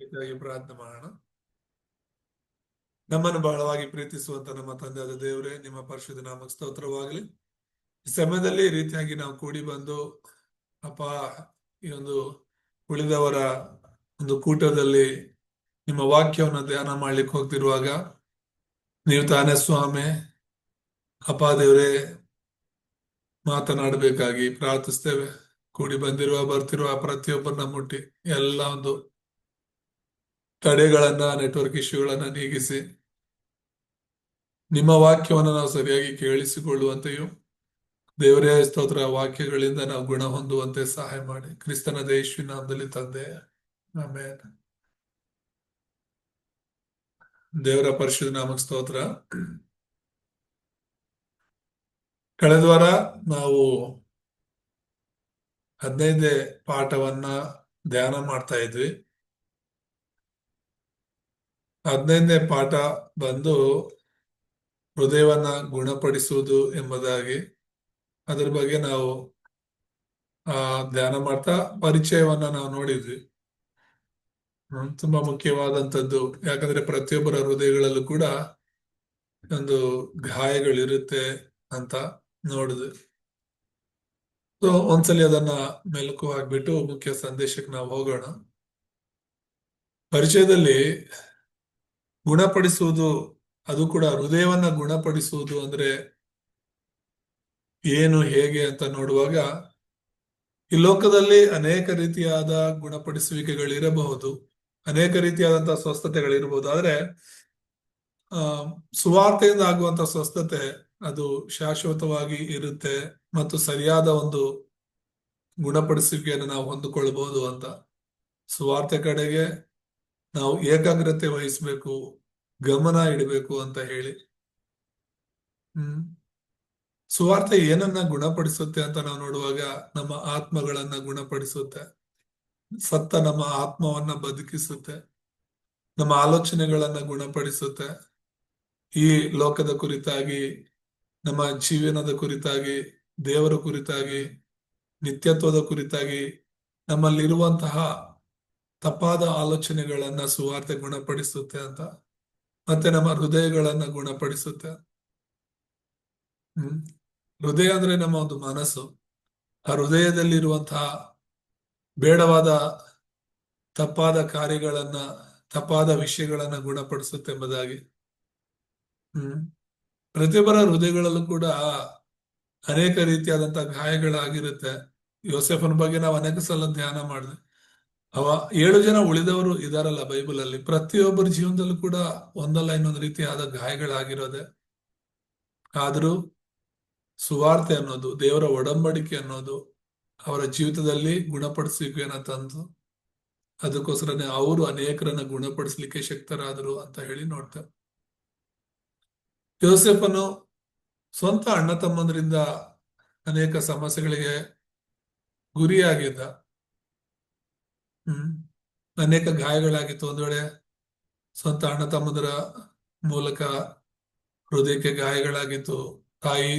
ಪ್ರಾರ್ಥನೆ ಮಾಡೋಣ. ನಮ್ಮನ್ನು ಬಹಳವಾಗಿ ಪ್ರೀತಿಸುವಂತ ನಮ್ಮ ತಂದೆಯಾದ ದೇವರೇ, ನಿಮ್ಮ ಪರಿಶುದ್ಧ ನಾಮಕ್ಕೆ ಸ್ತೋತ್ರವಾಗಲಿ. ಈ ಸಮಯದಲ್ಲಿ ಈ ರೀತಿಯಾಗಿ ನಾವು ಕೂಡಿ ಬಂದು, ಅಪ್ಪ, ಈ ಒಂದು ಉಳಿದವರ ಒಂದು ಕೂಟದಲ್ಲಿ ನಿಮ್ಮ ವಾಕ್ಯವನ್ನು ಧ್ಯಾನ ಮಾಡ್ಲಿಕ್ಕೆ ಹೋಗ್ತಿರುವಾಗ, ನೀವು ತಾನೇ ಸ್ವಾಮಿ, ಅಪ್ಪ ದೇವರೇ, ಮಾತನಾಡಬೇಕಾಗಿ ಪ್ರಾರ್ಥಿಸ್ತೇವೆ. ಕೂಡಿ ಬಂದಿರುವ, ಬರ್ತಿರುವ ಪ್ರತಿಯೊಬ್ಬರನ್ನ ಮುಟ್ಟಿ, ಎಲ್ಲ ಒಂದು ತಡೆಗಳನ್ನ ನೆಟ್ವರ್ಕ್ ಇಶ್ಯೂಗಳನ್ನ ನೀಗಿಸಿ, ನಿಮ್ಮ ವಾಕ್ಯವನ್ನು ನಾವು ಸರಿಯಾಗಿ ಕೇಳಿಸಿಕೊಳ್ಳುವಂತೆಯೂ, ದೇವರೇ ಸ್ತೋತ್ರ ವಾಕ್ಯಗಳಿಂದ ನಾವು ಗುಣ ಹೊಂದುವಂತೆ ಸಹಾಯ ಮಾಡಿ. ಕ್ರಿಸ್ತನ ದೇಶ ನಾಮದಲ್ಲಿ ತಂದೆ. ಆಮೇಲೆ ದೇವರ ಪರಿಶುದ್ಧ ನಾಮಕ ಸ್ತೋತ್ರ. ಕಳೆದ ವಾರ ನಾವು ಹದಿನೈದೇ ಪಾಠವನ್ನ ಧ್ಯಾನ ಮಾಡ್ತಾ ಇದ್ವಿ. ಹದಿನೈದನೇ ಪಾಠ ಬಂದು ಹೃದಯವನ್ನ ಗುಣಪಡಿಸುವುದು ಎಂಬುದಾಗಿ ಅದ್ರ ಬಗ್ಗೆ ನಾವು, ಆ, ಧ್ಯಾನ ಮಾಡ್ತಾ ಪರಿಚಯವನ್ನ ನಾವು ನೋಡಿದ್ವಿ. ತುಂಬಾ ಮುಖ್ಯವಾದಂತದ್ದು ಯಾಕಂದ್ರೆ ಪ್ರತಿಯೊಬ್ಬರ ಹೃದಯಗಳಲ್ಲೂ ಕೂಡ ಒಂದು ಗಾಯಗಳಿರುತ್ತೆ ಅಂತ ನೋಡಿದ್ವಿ ಸೊ, ಒಂದ್ಸಲಿ ಅದನ್ನ ಮೆಲುಕು ಹಾಕ್ಬಿಟ್ಟು ಮುಖ್ಯ ಸಂದೇಶಕ್ಕೆ ನಾವು ಹೋಗೋಣ. ಪರಿಚಯದಲ್ಲಿ ಗುಣಪಡಿಸುವುದು, ಅದು ಕೂಡ ಹೃದಯವನ್ನ ಗುಣಪಡಿಸುವುದು ಅಂದ್ರೆ ಏನು, ಹೇಗೆ ಅಂತ ನೋಡುವಾಗ ಈ ಲೋಕದಲ್ಲಿ ಅನೇಕ ರೀತಿಯಾದ ಗುಣಪಡಿಸುವಿಕೆಗಳಿರಬಹುದು, ಅನೇಕ ರೀತಿಯಾದಂತಹ ಸ್ವಸ್ಥತೆಗಳಿರಬಹುದು. ಆದ್ರೆ, ಆ, ಸುವಾರ್ತೆಯಿಂದ ಆಗುವಂತ ಸ್ವಸ್ಥತೆ, ಅದು ಶಾಶ್ವತವಾಗಿ ಇರುತ್ತೆ ಮತ್ತು ಸರಿಯಾದ ಒಂದು ಗುಣಪಡಿಸುವಿಕೆಯನ್ನು ನಾವು ಹೊಂದಿಕೊಳ್ಬಹುದು ಅಂತ. ಸುವಾರ್ತೆ ಕಡೆಗೆ ನಾವು ಏಕಾಗ್ರತೆ ವಹಿಸ್ಬೇಕು ಗಮನ ಇಡಬೇಕು ಅಂತ ಹೇಳಿ. ಹ್ಮ್. ಸುವಾರ್ತೆ ಏನನ್ನ ಗುಣಪಡಿಸುತ್ತೆ ಅಂತ ನಾವು ನೋಡುವಾಗ ನಮ್ಮ ಆತ್ಮಗಳನ್ನ ಗುಣಪಡಿಸುತ್ತೆ. ಸತ್ತ ನಮ್ಮ ಆತ್ಮವನ್ನ ಬದುಕಿಸುತ್ತೆ. ನಮ್ಮ ಆಲೋಚನೆಗಳನ್ನ ಗುಣಪಡಿಸುತ್ತೆ. ಈ ಲೋಕದ ಕುರಿತಾಗಿ, ನಮ್ಮ ಜೀವನದ ಕುರಿತಾಗಿ, ದೇವರ ಕುರಿತಾಗಿ, ನಿತ್ಯತ್ವದ ಕುರಿತಾಗಿ ನಮ್ಮಲ್ಲಿರುವಂತಹ ತಪ್ಪಾದ ಆಲೋಚನೆಗಳನ್ನ ಸುವಾರ್ತೆ ಗುಣಪಡಿಸುತ್ತೆ ಅಂತ ಮತ್ತೆ ನಮ್ಮ ಹೃದಯಗಳನ್ನ ಗುಣಪಡಿಸುತ್ತೆ. ಹೃದಯ ಅಂದ್ರೆ ನಮ್ಮ ಒಂದು ಮನಸ್ಸು. ಆ ಹೃದಯದಲ್ಲಿರುವಂತಹ ಬೇಡವಾದ ತಪ್ಪಾದ ಕಾರ್ಯಗಳನ್ನ, ತಪ್ಪಾದ ವಿಷಯಗಳನ್ನ ಗುಣಪಡಿಸುತ್ತೆ ಎಂಬುದಾಗಿ. ಹ್ಮ್. ಪ್ರತಿಯೊಬ್ಬರ ಹೃದಯಗಳಲ್ಲೂ ಕೂಡ ಅನೇಕ ರೀತಿಯಾದಂತಹ ಗಾಯಗಳಾಗಿರುತ್ತೆ. ಯೋಸೆಫನ್ ಬಗ್ಗೆ ನಾವು ಅನೇಕ ಸಲ ಧ್ಯಾನ ಮಾಡಿದೆ. ಅವ ಏಳು ಜನ ಉಳಿದವರು ಇದಾರಲ್ಲ ಬೈಬಲ್ ಅಲ್ಲಿ ಪ್ರತಿಯೊಬ್ಬರ ಜೀವನದಲ್ಲೂ ಕೂಡ ಒಂದಲ್ಲ ಇನ್ನೊಂದು ರೀತಿಯಾದ ಗಾಯಗಳಾಗಿರೋದೆ. ಆದರೂ ಸುವಾರ್ತೆ ಅನ್ನೋದು, ದೇವರ ಒಡಂಬಡಿಕೆ ಅನ್ನೋದು, ಅವರ ಜೀವಿತದಲ್ಲಿ ಗುಣಪಡಿಸುವಿಕೆಯನ್ನ ತಂದು, ಅದಕ್ಕೋಸ್ಕರನೇ ಅವರು ಅನೇಕರನ್ನ ಗುಣಪಡಿಸ್ಲಿಕ್ಕೆ ಶಕ್ತರಾದರು ಅಂತ ಹೇಳಿ ನೋಡ್ತಾರೆ ಯೋಸೆಫನು ಸ್ವಂತ ಅಣ್ಣ ತಮ್ಮಂದ್ರಿಂದ ಅನೇಕ ಸಮಸ್ಯೆಗಳಿಗೆ ಗುರಿಯಾಗಿದ್ದ. ಹ್ಮ್. ಅನೇಕ ಗಾಯಗಳಾಗಿತ್ತು ಒಂದ್ ವೇಳೆ ಸ್ವಂತ ಅಣ್ಣ ತಮ್ಮದರ ಮೂಲಕ ಹೃದಯಕ್ಕೆ ಗಾಯಗಳಾಗಿತ್ತು ತಾಯಿ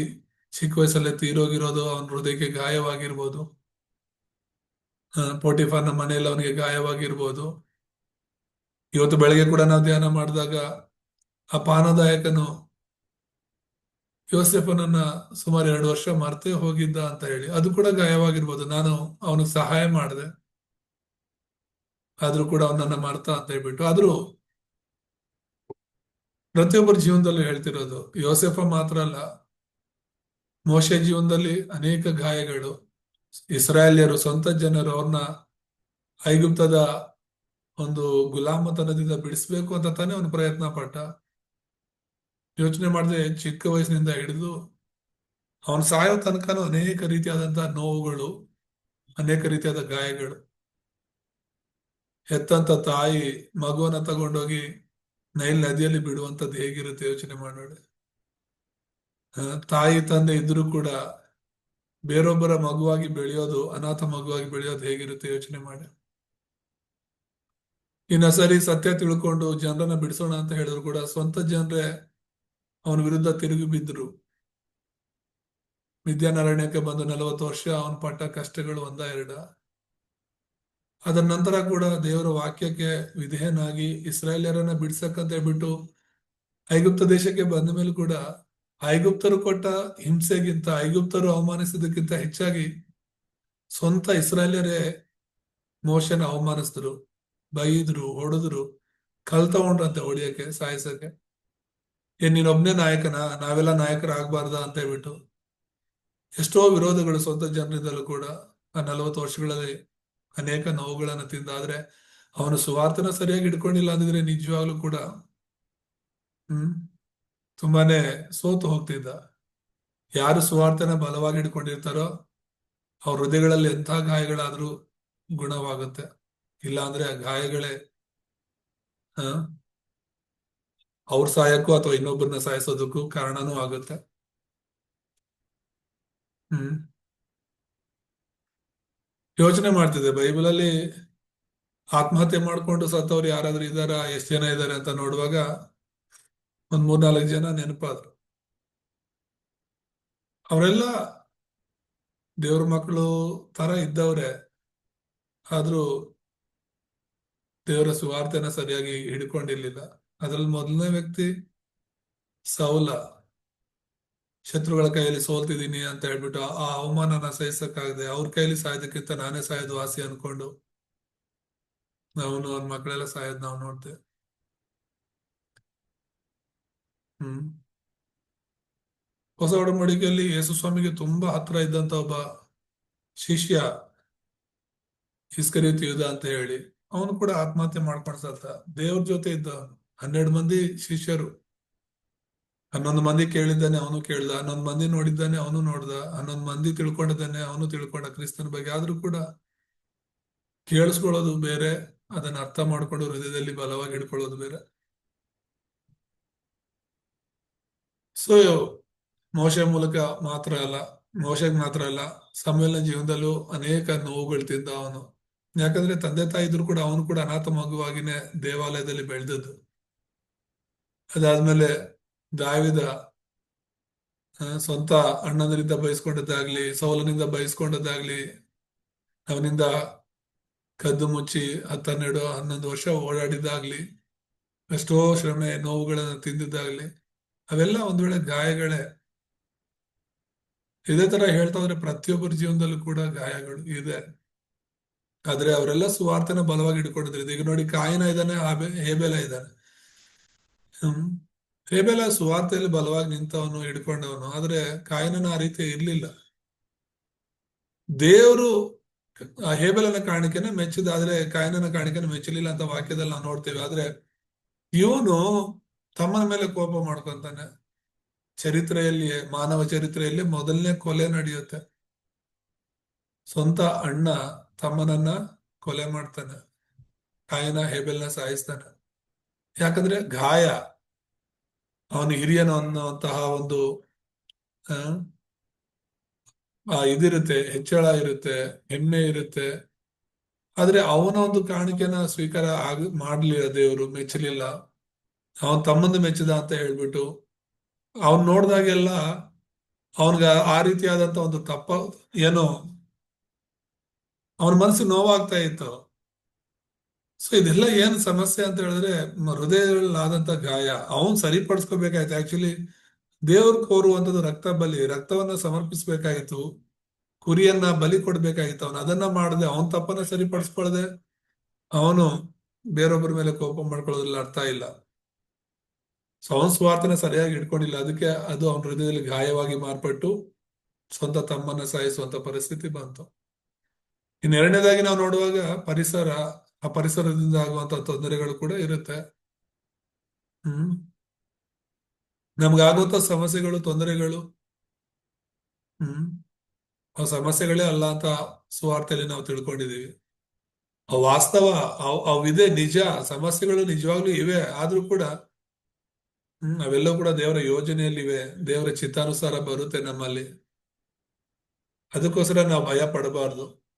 ಚಿಕ್ಕ ವಯಸ್ಸಲ್ಲೇ ತೀರೋಗಿರೋದು, ಅವನ ಹೃದಯಕ್ಕೆ ಗಾಯವಾಗಿರ್ಬೋದು. ಪೋಟಿಫಾರ್ನ ಮನೆಯಲ್ಲಿ ಅವನಿಗೆ ಗಾಯವಾಗಿರ್ಬೋದು. ಇವತ್ತು ಬೆಳಗ್ಗೆ ಕೂಡ ನಾವು ಧ್ಯಾನ ಮಾಡಿದಾಗ ಆ ಪಾನದಾಯಕನು ಯೋಸೆಫನನ್ನ ಸುಮಾರು ಎರಡು ವರ್ಷ ಮರ್ತೇ ಹೋಗಿದ್ದ ಅಂತ ಹೇಳಿ, ಅದು ಕೂಡ ಗಾಯವಾಗಿರ್ಬೋದು. ನಾನು ಅವನಿಗೆ ಸಹಾಯ ಮಾಡಿದೆ. ಆದ್ರೂ ಕೂಡ ಅವನನ್ನ ಮಾಡ್ತಾ ಅಂತ ಹೇಳ್ಬಿಟ್ಟು. ಆದ್ರೂ ಪ್ರತಿಯೊಬ್ಬರ ಜೀವನದಲ್ಲೂ ಹೇಳ್ತಿರೋದು, ಯೋಸೆಫ ಮಾತ್ರ ಅಲ್ಲ. ಮೋಶೆ ಜೀವನದಲ್ಲಿ ಅನೇಕ ಗಾಯಗಳು. ಇಸ್ರಾಯೇಲ್ಯರು, ಸ್ವಂತ ಜನರು ಅವ್ರನ್ನ ಐಗುಪ್ತದ ಒಂದು ಗುಲಾಮತನದಿಂದ ಬಿಡಿಸ್ಬೇಕು ಅಂತ ತಾನೇ ಅವನು ಪ್ರಯತ್ನ ಪಟ್ಟ. ಯೋಚನೆ ಮಾಡದೆ ಚಿಕ್ಕ ವಯಸ್ಸಿನಿಂದ ಹಿಡಿದು ಅವನ ಸಾಯೋ ತನಕನೂ ಅನೇಕ ರೀತಿಯಾದಂತಹ ನೋವುಗಳು, ಅನೇಕ ರೀತಿಯಾದ ಗಾಯಗಳು. ಹೆತ್ತಂತ ತಾಯಿ ಮಗುವನ್ನ ತಗೊಂಡೋಗಿ ನೈಲ್ ನದಿಯಲ್ಲಿ ಬಿಡುವಂತದ್ದು ಹೇಗಿರುತ್ತೆ ಯೋಚನೆ ಮಾಡೋಣ. ತಾಯಿ ತಂದೆ ಇದ್ರೂ ಕೂಡ ಬೇರೊಬ್ಬರ ಮಗುವಾಗಿ ಬೆಳೆಯೋದು, ಅನಾಥ ಮಗುವಾಗಿ ಬೆಳೆಯೋದು ಹೇಗಿರುತ್ತೆ ಯೋಚನೆ ಮಾಡಿ ಇನ್ನ ಸರಿ ಸತ್ಯ ತಿಳ್ಕೊಂಡು ಜನರನ್ನ ಬಿಡಿಸೋಣ ಅಂತ ಹೇಳಿದ್ರು ಕೂಡ ಸ್ವಂತ ಜನರೇ ಅವನ ವಿರುದ್ಧ ತಿರುಗಿ ಬಿದ್ರು. ವಿದ್ಯಾನಾರಾಯಣಕ್ಕೆ ಬಂದು ನಲವತ್ತು ವರ್ಷ, ಅವನ ಪಟ್ಟ ಕಷ್ಟಗಳು ಒಂದ ಎರಡ. ಅದರ ನಂತರ ಕೂಡ ದೇವರ ವಾಕ್ಯಕ್ಕೆ ವಿಧೇಯನಾಗಿ ಇಸ್ರಾಯೇಲಿಯರನ್ನ ಬಿಡ್ಸಕ್ಕಂತ ಹೇಳ್ಬಿಟ್ಟು ಐಗುಪ್ತ ದೇಶಕ್ಕೆ ಬಂದ ಮೇಲೆ ಕೂಡ ಐಗುಪ್ತರು ಕೊಟ್ಟ ಹಿಂಸೆಗಿಂತ, ಐಗುಪ್ತರು ಅವಮಾನಿಸಿದಕ್ಕಿಂತ ಹೆಚ್ಚಾಗಿ ಸ್ವಂತ ಇಸ್ರಾಯೇಲ್ಯರೇ ಮೋಶನ ಅವಮಾನಿಸಿದ್ರು, ಬೈದ್ರು, ಹೊಡೆದ್ರು ಕಲ್ ತಗೊಂಡ್ರಂತೆ ಹೊಡಿಯಕ್ಕೆ, ಸಾಯಿಸಕ್ಕೆ. ಏನ್ ನೀನೊಬ್ನೇ ನಾಯಕನ, ನಾವೆಲ್ಲ ನಾಯಕರ ಆಗ್ಬಾರ್ದ ಅಂತ ಹೇಳ್ಬಿಟ್ಟು ಎಷ್ಟೋ ವಿರೋಧಗಳು ಸ್ವಂತ ಜನರಿಂದಲೂ ಕೂಡ ಆ ನಲವತ್ತು ವರ್ಷಗಳಲ್ಲಿ ಅನೇಕ ನೋವುಗಳನ್ನು ತಿಂದಾದ್ರೆ ಅವನು ಸುವಾರ್ತನ ಸರಿಯಾಗಿ ಇಟ್ಕೊಂಡಿಲ್ಲ ಅಂದಿದ್ರೆ ನಿಜವಾಗ್ಲೂ ಕೂಡ, ಹ್ಮ್, ತುಂಬಾನೇ ಸೋತು ಹೋಗ್ತಿದ್ದ. ಯಾರು ಸುವಾರ್ತನ ಬಲವಾಗಿ ಹಿಡ್ಕೊಂಡಿರ್ತಾರೋ ಅವ್ರ ಹೃದಯಗಳಲ್ಲಿ ಎಂಥ ಗಾಯಗಳಾದ್ರೂ ಗುಣವಾಗುತ್ತೆ. ಇಲ್ಲ ಅಂದ್ರೆ ಆ ಗಾಯಗಳೇ ಹ ಅವ್ರ ಸಾಯಕ್ಕೂ ಅಥವಾ ಇನ್ನೊಬ್ಬರನ್ನ ಸಾಯಿಸೋದಕ್ಕೂ ಕಾರಣನೂ ಆಗುತ್ತೆ. ಹ್ಮ್. ಯೋಚನೆ ಮಾಡ್ತಿದ್ದೆ, ಬೈಬಲಲ್ಲಿ ಆತ್ಮಹತ್ಯೆ ಮಾಡ್ಕೊಂಡು ಸತ್ತವ್ರು ಯಾರಾದ್ರೂ ಇದ್ದಾರಾ, ಎಷ್ಟು ಜನ ಇದ್ದಾರೆ ಅಂತ ನೋಡುವಾಗ ಒಂದ್ ಮೂರ್ನಾಲ್ಕು ಜನ ನೆನಪಾದ್ರು. ಅವರೆಲ್ಲ ದೇವ್ರ ಮಕ್ಕಳು ತರ ಇದ್ದವ್ರೆ, ಆದ್ರೂ ದೇವರ ಸುವಾರ್ತೆನ ಸರಿಯಾಗಿ ಹಿಡ್ಕೊಂಡಿರ್ಲಿಲ್ಲ. ಅದ್ರಲ್ಲಿ ಮೊದಲನೇ ವ್ಯಕ್ತಿ ಸೌಲ. ಶತ್ರುಗಳ ಕೈಯಲ್ಲಿ ಸೋಲ್ತಿದ್ದೀನಿ ಅಂತ ಹೇಳ್ಬಿಟ್ಟು ಆ ಅವಮಾನನ ಸಹಿಸಕ್ಕಾಗದೆ ಅವ್ರ ಕೈಯಲ್ಲಿ ಸಾಯೋದಕ್ಕಿಂತ ನಾನೇ ಸಾಯೋದು ಆಸೆ ಅನ್ಕೊಂಡು ಅವನು ಅವನ ಮಕ್ಕಳೆಲ್ಲ ಸಾಯೋದ್ ನಾವು ನೋಡ್ತೇವೆ ಹ್ಮ್. ಹೊಸ ಒಡಂಬಡಿಕೆಯಲ್ಲಿ ಯೇಸು ಸ್ವಾಮಿಗೆ ತುಂಬಾ ಹತ್ರ ಇದ್ದಂತ ಒಬ್ಬ ಶಿಷ್ಯ ಇಸ್ಕರಿಯುತ್ತ ಅಂತ ಹೇಳಿ, ಅವನು ಕೂಡ ಆತ್ಮಹತ್ಯೆ ಮಾಡ್ಕೊಂಡ್ಸತ್ತ ದೇವ್ರ ಜೊತೆ ಇದ್ದ ಹನ್ನೆರಡು ಮಂದಿ ಶಿಷ್ಯರು ಹನ್ನೊಂದು ಮಂದಿ ಕೇಳಿದ್ದಾನೆ, ಅವನು ಕೇಳ್ದ ಹನ್ನೊಂದು ಮಂದಿ ನೋಡಿದ್ದಾನೆ, ಅವನು ನೋಡ್ದ. ಹನ್ನೊಂದು ಮಂದಿ ತಿಳ್ಕೊಂಡಿದ್ದಾನೆ, ಅವನು ತಿಳ್ಕೊಂಡ. ಕ್ರಿಸ್ತನ ಬಗ್ಗೆ ಆದ್ರೂ ಕೂಡ ಕೇಳಿಸ್ಕೊಳ್ಳೋದು ಬೇರೆ, ಅದನ್ನ ಅರ್ಥ ಮಾಡ್ಕೊಂಡು ಹೃದಯದಲ್ಲಿ ಬಲವಾಗಿ ಹಿಡ್ಕೊಳ್ಳೋದು ಬೇರೆ. ಸೊ ಮೋಶ ಮೂಲಕ ಮಾತ್ರ ಅಲ್ಲ, ಮೋಶಗ್ ಮಾತ್ರ ಅಲ್ಲ ಸಮ್ಮೇಳನ ಜೀವನದಲ್ಲೂ ಅನೇಕ ನೋವುಗಳು ತಿಂದ ಅವನು. ಯಾಕಂದ್ರೆ ತಂದೆ ತಾಯಿ ಇದ್ರು ಕೂಡ ಅವನು ಕೂಡ ಅನಾಥ ಮಗುವಾಗಿನೇ ದೇವಾಲಯದಲ್ಲಿ ಬೆಳೆದದ್ದು. ಅದಾದ್ಮೇಲೆ ದಾವಿದ ಸ್ವಂತ ಅಣ್ಣನಿಂದ ಬಯಸ್ಕೊಂಡದ್ದಾಗ್ಲಿ, ಸೌಲನಿಂದ ಬಯಸ್ಕೊಂಡದ್ದಾಗ್ಲಿ, ಅವನಿಂದ ಕದ್ದು ಮುಚ್ಚಿ ಹತ್ತೆರಡು ಹನ್ನೊಂದು ವರ್ಷ ಓಡಾಡಿದ್ದಾಗ್ಲಿ, ಎಷ್ಟೋ ಶ್ರಮೆ, ನೋವುಗಳನ್ನು ತಿಂದಿದ್ದಾಗ್ಲಿ, ಅವೆಲ್ಲ ಒಂದ್ ವೇಳೆ ಗಾಯಗಳೇ. ಇದೇ ತರ ಹೇಳ್ತಾ ಪ್ರತಿಯೊಬ್ಬರ ಜೀವನದಲ್ಲೂ ಕೂಡ ಗಾಯಗಳು ಇದೆ. ಆದ್ರೆ ಅವರೆಲ್ಲ ಸುವಾರ್ತನ ಬಲವಾಗಿ ಇಟ್ಕೊಂಡಿದ್ರು. ಈಗ ನೋಡಿ ಕಾಯಿನ ಇದ್ದಾನೆ ಹೇಬೆಲ ಇದ್ದಾನೆ. ಹೇಬೆಲ ಸುವಾರ್ತೆಯಲ್ಲಿ ಬಲವಾಗಿ ನಿಂತವನು, ಹಿಡ್ಕೊಂಡವನು. ಆದ್ರೆ ಕಾಯಿನನ ಆ ರೀತಿ ಇರ್ಲಿಲ್ಲ. ದೇವರು ಹೇಬೆಲನ ಕಾಣಿಕೆನ ಮೆಚ್ಚಿದ, ಆದ್ರೆ ಕಾಯಿನನ ಕಾಣಿಕೆನ ಮೆಚ್ಚಲಿಲ್ಲ ಅಂತ ವಾಕ್ಯದಲ್ಲಿ ನಾವು ನೋಡ್ತೇವೆ. ಆದ್ರೆ ಇವನು ತಮ್ಮನ ಮೇಲೆ ಕೋಪ ಮಾಡ್ಕೊಂತಾನೆ. ಚರಿತ್ರೆಯಲ್ಲಿ, ಮಾನವ ಚರಿತ್ರೆಯಲ್ಲಿ ಮೊದಲನೇ ಕೊಲೆ ನಡೆಯುತ್ತೆ. ಸ್ವಂತ ಅಣ್ಣ ತಮ್ಮನನ್ನ ಕೊಲೆ ಮಾಡ್ತಾನೆ. ಕಾಯನ ಹೇಬೆಲ್ನ ಸಾಯಿಸ್ತಾನೆ. ಯಾಕಂದ್ರೆ ಗಾಯ. ಅವನು ಹಿರಿಯನು ಅನ್ನುವಂತಹ ಒಂದು ಆ, ಇದಿರುತ್ತೆ ಹೆಚ್ಚಳ ಇರುತ್ತೆ ಹೆಮ್ಮೆ ಇರುತ್ತೆ. ಆದ್ರೆ ಅವನ ಒಂದು ಕಾಣಿಕೆನ ಸ್ವೀಕಾರ ಆಗ ಮಾಡ್ಲಿಲ್ಲ ದೇವರು ಮೆಚ್ಚಲಿಲ್ಲ. ಅವನ್ ತಮ್ಮಂದು ಮೆಚ್ಚಿದ ಅಂತ ಹೇಳ್ಬಿಟ್ಟು ಅವನ್ ನೋಡ್ದಾಗೆಲ್ಲ ಅವನ್ಗ ಆ ರೀತಿಯಾದಂತ ಒಂದು ತಪ್ಪ ಏನೋ ಅವನ ಮನಸ್ಸು ನೋವಾಗ್ತಾ ಇತ್ತು. ಸೊ ಇದೆಲ್ಲ ಏನ್ ಸಮಸ್ಯೆ ಅಂತ ಹೇಳಿದ್ರೆ ಹೃದಯದಲ್ಲಾದಂತ ಗಾಯ, ಅವನ್ ಸರಿಪಡಿಸ್ಕೋಬೇಕಾಯ್ತು. ಆಕ್ಚುಲಿ ದೇವ್ರ ಕೋರುವಂಥದ್ದು ರಕ್ತ ಬಲಿ, ರಕ್ತವನ್ನ ಸಮರ್ಪಿಸ್ಬೇಕಾಗಿತ್ತು. ಕುರಿಯನ್ನ ಬಲಿ ಕೊಡ್ಬೇಕಾಗಿತ್ತು. ಅವನು ಅದನ್ನ ಮಾಡದೆ ಅವನ್ ತಪ್ಪನ್ನ ಸರಿಪಡಿಸ್ಕೊಳ್ದೆ, ಅವನು ಬೇರೊಬ್ಬರ ಮೇಲೆ ಕೋಪ ಮಾಡ್ಕೊಳ್ಳೋದ್ರಲ್ಲಿ ಅರ್ಥ ಇಲ್ಲ. ಸೊ ಅವನ್ ಸ್ವಾರ್ಥನ ಸರಿಯಾಗಿ ಇಟ್ಕೊಂಡಿಲ್ಲ. ಅದಕ್ಕೆ ಅದು ಅವನ ಹೃದಯದಲ್ಲಿ ಗಾಯವಾಗಿ ಮಾರ್ಪಟ್ಟು ಸ್ವಂತ ತಮ್ಮನ್ನ ಸಾಯಿಸುವಂತ ಪರಿಸ್ಥಿತಿ ಬಂತು. ಇನ್ನೆರಡನೇದಾಗಿ ನಾವು ನೋಡುವಾಗ ಪರಿಸರ ಆ ಪರಿಸರದಿಂದ ಆಗುವಂತ ತೊಂದರೆಗಳು ಕೂಡ ಇರುತ್ತೆ. ಹ್ಮ್. ನಮ್ಗಾಗುವಂತ ಸಮಸ್ಯೆಗಳು, ತೊಂದರೆಗಳು. ಹ್ಮ್. ಆ ಸಮಸ್ಯೆಗಳೇ ಅಲ್ಲ ಅಂತ ಸುವಾರ್ತೆಯಲ್ಲಿ ನಾವು ತಿಳ್ಕೊಂಡಿದೀವಿ ಆ ವಾಸ್ತವ, ಅವ್, ಅವಿದೆ ನಿಜ, ಸಮಸ್ಯೆಗಳು ನಿಜವಾಗ್ಲೂ ಇವೆ, ಆದ್ರೂ ಕೂಡ, ಹ್ಮ್, ಅವೆಲ್ಲವೂ ಕೂಡ ದೇವರ ಯೋಜನೆಯಲ್ಲಿವೆ, ದೇವರ ಚಿತ್ತಾನುಸಾರ ಬರುತ್ತೆ ನಮ್ಮಲ್ಲಿ. ಅದಕ್ಕೋಸ್ಕರ ನಾವು ಭಯ ಪಡಬಾರ್ದು.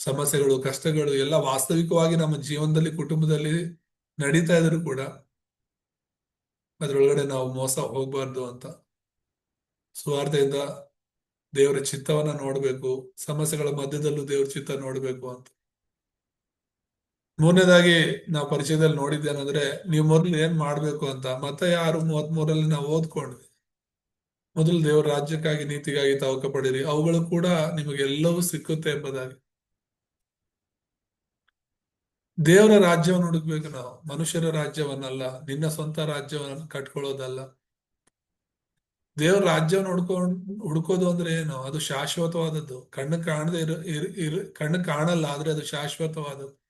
ಸಮಸ್ಯೆಗಳು, ಕಷ್ಟಗಳು ಎಲ್ಲ ವಾಸ್ತವಿಕವಾಗಿ ನಮ್ಮ ಜೀವನದಲ್ಲಿ, ಕುಟುಂಬದಲ್ಲಿ ನಡೀತಾ ಇದ್ರು ಕೂಡ ಅದರೊಳಗಡೆ ನಾವು ಮೋಸ ಹೋಗ್ಬಾರ್ದು ಅಂತ ಸುವಾರ್ತೆಯಿಂದ ದೇವರ ಚಿತ್ತವನ್ನ ನೋಡ್ಬೇಕು, ಸಮಸ್ಯೆಗಳ ಮಧ್ಯದಲ್ಲೂ ದೇವ್ರ ಚಿತ್ತ ನೋಡ್ಬೇಕು ಅಂತ. ಮೂರನೇದಾಗಿ ನಾವು ಪರಿಚಯದಲ್ಲಿ ನೋಡಿದ್ದೇನೆಂದ್ರೆ ನೀವು ಮೊದಲು ಏನ್ ಮಾಡ್ಬೇಕು ಅಂತ, ಮತ್ತೆ ಯಾರು ಮೂವತ್ ಮೂರಲ್ಲಿ ನಾವು ಓದ್ಕೊಂಡ್ವಿ. ಮೊದಲು ದೇವರ ರಾಜ್ಯಕ್ಕಾಗಿ, ನೀತಿಗಾಗಿ ತವಕ ಪಡಿರಿ ಅವುಗಳು ಕೂಡ ನಿಮಗೆ ಎಲ್ಲವೂ ಸಿಕ್ಕುತ್ತೆ ಎಂಬುದಾಗಿ. ದೇವರ ರಾಜ್ಯವನ್ನು ಹುಡುಕ್ಬೇಕು ನಾವು. ಮನುಷ್ಯರ ರಾಜ್ಯವನ್ನಲ್ಲ, ನಿನ್ನ ಸ್ವಂತ ರಾಜ್ಯವನ್ನು ಕಟ್ಕೊಳ್ಳೋದಲ್ಲ. ದೇವರ ರಾಜ್ಯವನ್ನು ಹುಡ್ಕೊಂಡ್, ಹುಡ್ಕೋದು ಅಂದ್ರೆ ಏನು? ಅದು ಶಾಶ್ವತವಾದದ್ದು. ಕಣ್ಣು ಕಾಣದೆ ಇರ, ಇರ್- ಕಣ್ಣು ಕಾಣಲ್ಲ, ಆದ್ರೆ ಅದು ಶಾಶ್ವತವಾದದ್ದು.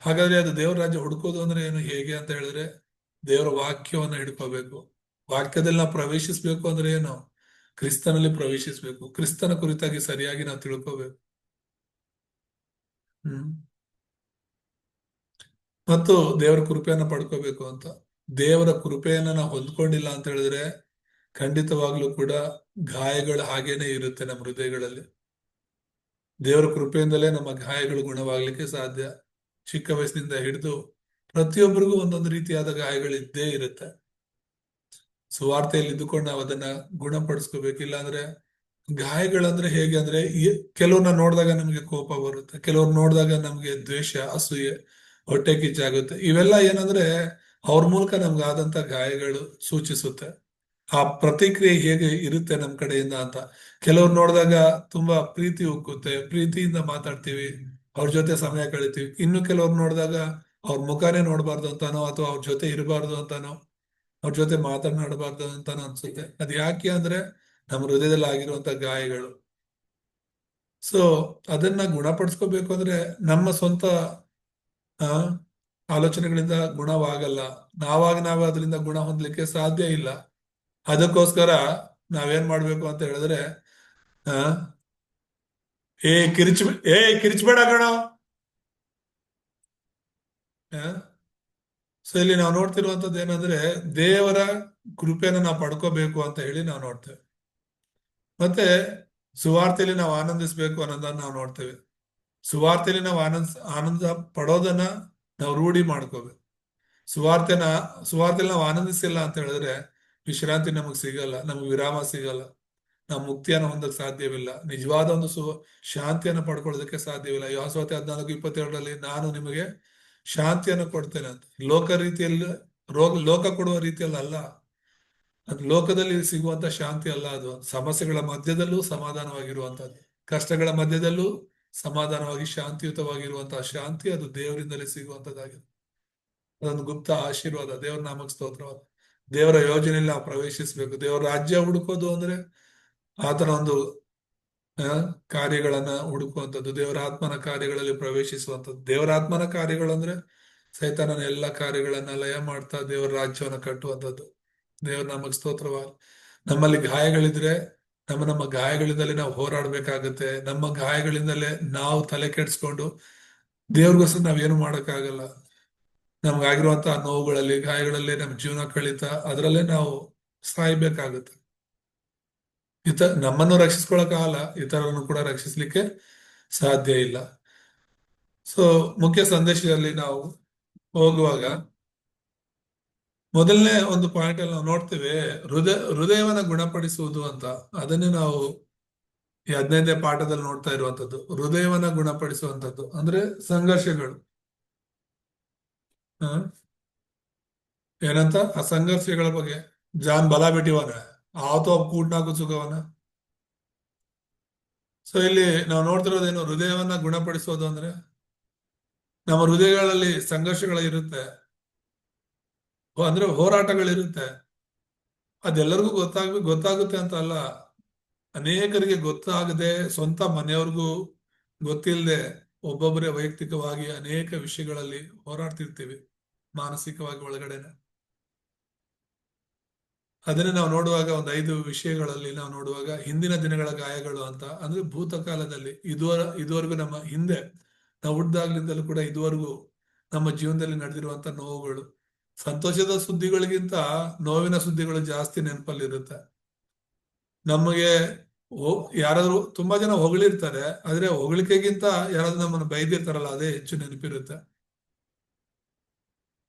ಹಾಗಾದ್ರೆ ಅದು ದೇವರ ರಾಜ್ಯ ಹುಡುಕೋದು ಅಂದ್ರೆ ಏನು? ಹೇಗೆ ಅಂತ ಹೇಳಿದ್ರೆ, ದೇವರ ವಾಕ್ಯವನ್ನ ಹಿಡ್ಕೋಬೇಕು. ವಾಕ್ಯದಲ್ಲಿ ನಾವು ಪ್ರವೇಶಿಸ್ಬೇಕು ಅಂದ್ರೆ ಏನು? ಕ್ರಿಸ್ತನಲ್ಲಿ ಪ್ರವೇಶಿಸ್ಬೇಕು. ಕ್ರಿಸ್ತನ ಕುರಿತಾಗಿ ಸರಿಯಾಗಿ ನಾವು ತಿಳ್ಕೋಬೇಕು. ಹ್ಮ್. ಮತ್ತು ದೇವರ ಕೃಪೆಯನ್ನ ಪಡ್ಕೋಬೇಕು ಅಂತ. ದೇವರ ಕೃಪೆಯನ್ನ ನಾವು ಹೊಂದ್ಕೊಂಡಿಲ್ಲ ಅಂತ ಹೇಳಿದ್ರೆ ಖಂಡಿತವಾಗ್ಲೂ ಕೂಡ ಗಾಯಗಳು ಹಾಗೇನೆ ಇರುತ್ತೆ ನಮ್ಮ ಹೃದಯಗಳಲ್ಲಿ. ದೇವರ ಕೃಪೆಯಿಂದಲೇ ನಮ್ಮ ಗಾಯಗಳು ಗುಣವಾಗ್ಲಿಕ್ಕೆ ಸಾಧ್ಯ. ಚಿಕ್ಕ ವಯಸ್ಸಿನಿಂದ ಹಿಡಿದು ಪ್ರತಿಯೊಬ್ಬರಿಗೂ ಒಂದೊಂದು ರೀತಿಯಾದ ಗಾಯಗಳು ಇದ್ದೇ ಇರುತ್ತೆ. ಸುವಾರ್ತೆಯಲ್ಲಿ ಇದ್ದುಕೊಂಡು ನಾವು ಅದನ್ನ ಗುಣಪಡಿಸ್ಕೋಬೇಕು. ಇಲ್ಲಾಂದ್ರೆ ಗಾಯಗಳಂದ್ರೆ ಹೇಗೆ ಅಂದ್ರೆ ಕೆಲವ್ರನ್ನ ನೋಡಿದಾಗ ನಮಗೆ ಕೋಪ ಬರುತ್ತೆ, ಕೆಲವ್ರು ನೋಡಿದಾಗ ನಮ್ಗೆ ದ್ವೇಷ, ಅಸೂಯೆ ಹೊಟ್ಟೆ ಕಿಚ್ಚಾಗುತ್ತೆ ಇವೆಲ್ಲ ಏನಂದ್ರೆ ಅವ್ರ ಮೂಲಕ ನಮ್ಗೆ ಆದಂತ ಗಾಯಗಳು ಸೂಚಿಸುತ್ತೆ. ಆ ಪ್ರತಿಕ್ರಿಯೆ ಹೇಗೆ ಇರುತ್ತೆ ನಮ್ ಕಡೆಯಿಂದ ಅಂತ. ಕೆಲವ್ರು ನೋಡಿದಾಗ ತುಂಬಾ ಪ್ರೀತಿ ಉಕ್ಕುತ್ತೆ, ಪ್ರೀತಿಯಿಂದ ಮಾತಾಡ್ತೀವಿ, ಅವ್ರ ಜೊತೆ ಸಮಯ ಕಳಿತೀವಿ. ಇನ್ನು ಕೆಲವ್ರು ನೋಡಿದಾಗ ಅವ್ರ ಮುಖಾನೇ ನೋಡಬಾರ್ದು ಅಂತಾನೋ ಅಥವಾ ಅವ್ರ ಜೊತೆ ಇರಬಾರ್ದು ಅಂತಾನೋ, ಅವ್ರ ಜೊತೆ ಮಾತನಾಡಬಾರ್ದು ಅಂತಾನೋ ಅನ್ಸುತ್ತೆ. ಅದ್ ಯಾಕೆ ಅಂದ್ರೆ ನಮ್ಮ ಹೃದಯದಲ್ಲಿ ಆಗಿರುವಂತ ಗಾಯಗಳು. ಸೊ ಅದನ್ನ ಗುಣಪಡಿಸ್ಕೋಬೇಕು ಅಂದ್ರೆ ನಮ್ಮ ಸ್ವಂತ ಆಲೋಚನೆಗಳಿಂದ ಗುಣವಾಗಲ್ಲ. ನಾವಾಗ ನಾವೇ ಅದರಿಂದ ಗುಣ ಹೊಂದಲಿಕ್ಕೆ ಸಾಧ್ಯ ಇಲ್ಲ. ಅದಕ್ಕೋಸ್ಕರ ನಾವೇನ್ ಮಾಡ್ಬೇಕು ಅಂತ ಹೇಳಿದ್ರೆ, ಆ, ಏ, ಕಿರಿಚ್, ಏ, ಕಿರಿಚ್ಬೇಡ ಕಣ. ಸೊ ಇಲ್ಲಿ ನಾವು ನೋಡ್ತಿರುವಂತದ್ದು ಏನಂದ್ರೆ ದೇವರ ಕೃಪೆಯನ್ನು ನಾವು ಪಡ್ಕೋಬೇಕು ಅಂತ ಹೇಳಿ ನಾವು ನೋಡ್ತೇವೆ. ಮತ್ತೆ ಸುವಾರ್ತೆಯಲ್ಲಿ ನಾವು ಆನಂದಿಸ್ಬೇಕು ಅನ್ನೋದನ್ನ ನಾವು ನೋಡ್ತೇವೆ. ಸುವಾರ್ತೆಯಲ್ಲಿ ನಾವು ಆನಂದ ಆನಂದ ಪಡೋದನ್ನ ನಾವು ರೂಢಿ ಮಾಡ್ಕೋಬೇಕು. ಸುವಾರ್ತೆನ ಸುವಾರ್ತೆಯಲ್ಲಿ ನಾವು ಆನಂದಿಸಿಲ್ಲ ಅಂತ ಹೇಳಿದ್ರೆ ವಿಶ್ರಾಂತಿ ನಮಗ್ ಸಿಗಲ್ಲ, ನಮಗ್ ವಿರಾಮ ಸಿಗಲ್ಲ, ನಾವು ಮುಕ್ತಿಯನ್ನು ಹೊಂದಕ್ ಸಾಧ್ಯವಿಲ್ಲ, ನಿಜವಾದ ಒಂದು ಸು, ಶಾಂತಿಯನ್ನು ಪಡ್ಕೊಳ್ಳೋದಕ್ಕೆ ಸಾಧ್ಯವಿಲ್ಲ. ಯೋಸವತಿ ಹದಿನಾಲ್ಕು ಇಪ್ಪತ್ತೆರಡರಲ್ಲಿ ನಾನು ನಿಮಗೆ ಶಾಂತಿಯನ್ನು ಕೊಡ್ತೇನೆ ಅಂತ. ಲೋಕ ರೀತಿಯಲ್ಲಿ, ರೋಗ, ಲೋಕ ಕೊಡುವ ರೀತಿಯಲ್ಲಿ ಅಲ್ಲ. ಅದು ಲೋಕದಲ್ಲಿ ಸಿಗುವಂತ ಶಾಂತಿ ಅಲ್ಲ, ಅದು ಸಮಸ್ಯೆಗಳ ಮಧ್ಯದಲ್ಲೂ ಸಮಾಧಾನವಾಗಿರುವಂತಹದ್ದು. ಕಷ್ಟಗಳ ಮಧ್ಯದಲ್ಲೂ ಸಮಾಧಾನವಾಗಿ ಶಾಂತಿಯುತವಾಗಿರುವಂತಹ ಶಾಂತಿ ಅದು ದೇವರಿಂದಲೇ ಸಿಗುವಂತದ್ದಾಗಿದೆ. ಅದೊಂದು ಗುಪ್ತ ಆಶೀರ್ವಾದ, ದೇವರ ನಾಮಕ್ ಸ್ತೋತ್ರವಾದ. ದೇವರ ಯೋಜನೆಯಲ್ಲಿ ನಾವು ಪ್ರವೇಶಿಸಬೇಕು. ದೇವರ ರಾಜ್ಯ ಹುಡುಕೋದು ಅಂದ್ರೆ ಆತನ ಒಂದು ಕಾರ್ಯಗಳನ್ನ ಹುಡುಕುವಂಥದ್ದು ದೇವರ ಆತ್ಮನ ಕಾರ್ಯಗಳಲ್ಲಿ ಪ್ರವೇಶಿಸುವಂಥದ್ದು ದೇವರ ಆತ್ಮನ ಕಾರ್ಯಗಳಂದ್ರೆ ಸೈತಾನನ ಎಲ್ಲ ಕಾರ್ಯಗಳನ್ನ ಲಯ ಮಾಡ್ತಾ ದೇವರ ರಾಜ್ಯವನ್ನ ಕಟ್ಟುವಂಥದ್ದು ದೇವರ ನಮಗ್ ಸ್ತೋತ್ರವಾದ ನಮ್ಮಲ್ಲಿ ಗಾಯಗಳಿದ್ರೆ, ನಮ್ಮ ನಮ್ಮ ಗಾಯಗಳಿಂದಲೇ ನಾವು ಹೋರಾಡ್ಬೇಕಾಗತ್ತೆ. ನಮ್ಮ ಗಾಯಗಳಿಂದಲೇ ನಾವು ತಲೆ ಕೆಡಿಸ್ಕೊಂಡು ದೇವ್ರಿಗೋಸ್ಕರ ನಾವೇನು ಮಾಡೋಕ್ಕಾಗಲ್ಲ. ನಮ್ಗಾಗಿರುವಂತಹ ನೋವುಗಳಲ್ಲಿ, ಗಾಯಗಳಲ್ಲಿ ನಮ್ಮ ಜೀವನ ಕಳೀತಾ, ಅದರಲ್ಲೇ ನಾವು ಸಾಯ್ಬೇಕಾಗತ್ತೆ. ಇತ, ನಮ್ಮನ್ನು ರಕ್ಷಿಸ್ಕೊಳಕ್ಕಾಗಲ್ಲ ಇತರರನ್ನು ಕೂಡ ರಕ್ಷಿಸ್ಲಿಕ್ಕೆ ಸಾಧ್ಯ ಇಲ್ಲ. ಸೊ ಮುಖ್ಯ ಸಂದೇಶದಲ್ಲಿ ನಾವು ಹೋಗುವಾಗ ಮೊದಲನೇ ಒಂದು ಪಾಯಿಂಟ್ ಅಲ್ಲಿ ನಾವು ನೋಡ್ತೇವೆ, ಹೃದಯ, ಹೃದಯವನ್ನ ಗುಣಪಡಿಸುವುದು ಅಂತ. ಅದನ್ನೇ ನಾವು ಈ ಹದಿನೈದನೇ ಪಾಠದಲ್ಲಿ ನೋಡ್ತಾ ಇರುವಂತದ್ದು ಹೃದಯವನ್ನ ಗುಣಪಡಿಸುವಂತದ್ದು ಅಂದ್ರೆ ಸಂಘರ್ಷಗಳು. ಹ? ಏನಂತ? ಆ ಸಂಘರ್ಷಗಳ ಬಗ್ಗೆ. ಜಾನ್ ಬಲ ಬಿಟ್ಟಿವನ. ಆತೋ ಒಬ್ಬ ಕೂಟ್ನಾಕು ಸುಖವನ ಸೊ ಇಲ್ಲಿ ನಾವು ನೋಡ್ತಿರೋದೇನು? ಹೃದಯವನ್ನ ಗುಣಪಡಿಸೋದು ಅಂದ್ರೆ, ನಮ್ಮ ಹೃದಯಗಳಲ್ಲಿ ಸಂಘರ್ಷಗಳು ಇರುತ್ತೆ. ಅಂದ್ರೆ ಹೋರಾಟಗಳಿರುತ್ತೆ. ಅದೆಲ್ಲರಿಗೂ ಗೊತ್ತಾಗ, ಗೊತ್ತಾಗುತ್ತೆ ಅಂತ ಅಲ್ಲ. ಅನೇಕರಿಗೆ ಗೊತ್ತಾಗದೆ ಸ್ವಂತ ಮನೆಯವ್ರಿಗೂ ಗೊತ್ತಿಲ್ಲದೆ ಒಬ್ಬೊಬ್ಬರೇ ವೈಯಕ್ತಿಕವಾಗಿ ಅನೇಕ ವಿಷಯಗಳಲ್ಲಿ ಹೋರಾಡ್ತಿರ್ತೀವಿ, ಮಾನಸಿಕವಾಗಿ ಒಳಗಡೆನೆ. ಅದನ್ನೇ ನಾವು ನೋಡುವಾಗ ಒಂದು ಐದು ವಿಷಯಗಳಲ್ಲಿ ನಾವು ನೋಡುವಾಗ ಹಿಂದಿನ ದಿನಗಳ ಗಾಯಗಳು ಅಂತ. ಅಂದ್ರೆ ಭೂತಕಾಲದಲ್ಲಿ ಇದುವರ ಇದುವರೆಗೂ ನಮ್ಮ ಹಿಂದೆ, ನಾವು ಹುಟ್ಟಿದಾಗ್ಲಿಂದಲೂ ಕೂಡ ಇದುವರೆಗೂ ನಮ್ಮ ಜೀವನದಲ್ಲಿ ನಡೆದಿರುವಂತ ನೋವುಗಳು ಸಂತೋಷದ ಸುದ್ದಿಗಳಿಗಿಂತ ನೋವಿನ ಸುದ್ದಿಗಳು ಜಾಸ್ತಿ ನೆನಪಲ್ಲಿ ಇರುತ್ತೆ ನಮಗೆ ಯಾರಾದ್ರೂ ತುಂಬಾ ಜನ ಹೊಗಳಿರ್ತಾರೆ, ಆದ್ರೆ ಹೊಗಳಿಕೆಗಿಂತ ಯಾರಾದ್ರೂ ನಮ್ಮನ್ನು ಬೈದಿರ್ತಾರಲ್ಲ, ಅದೇ ಹೆಚ್ಚು ನೆನಪಿರುತ್ತೆ.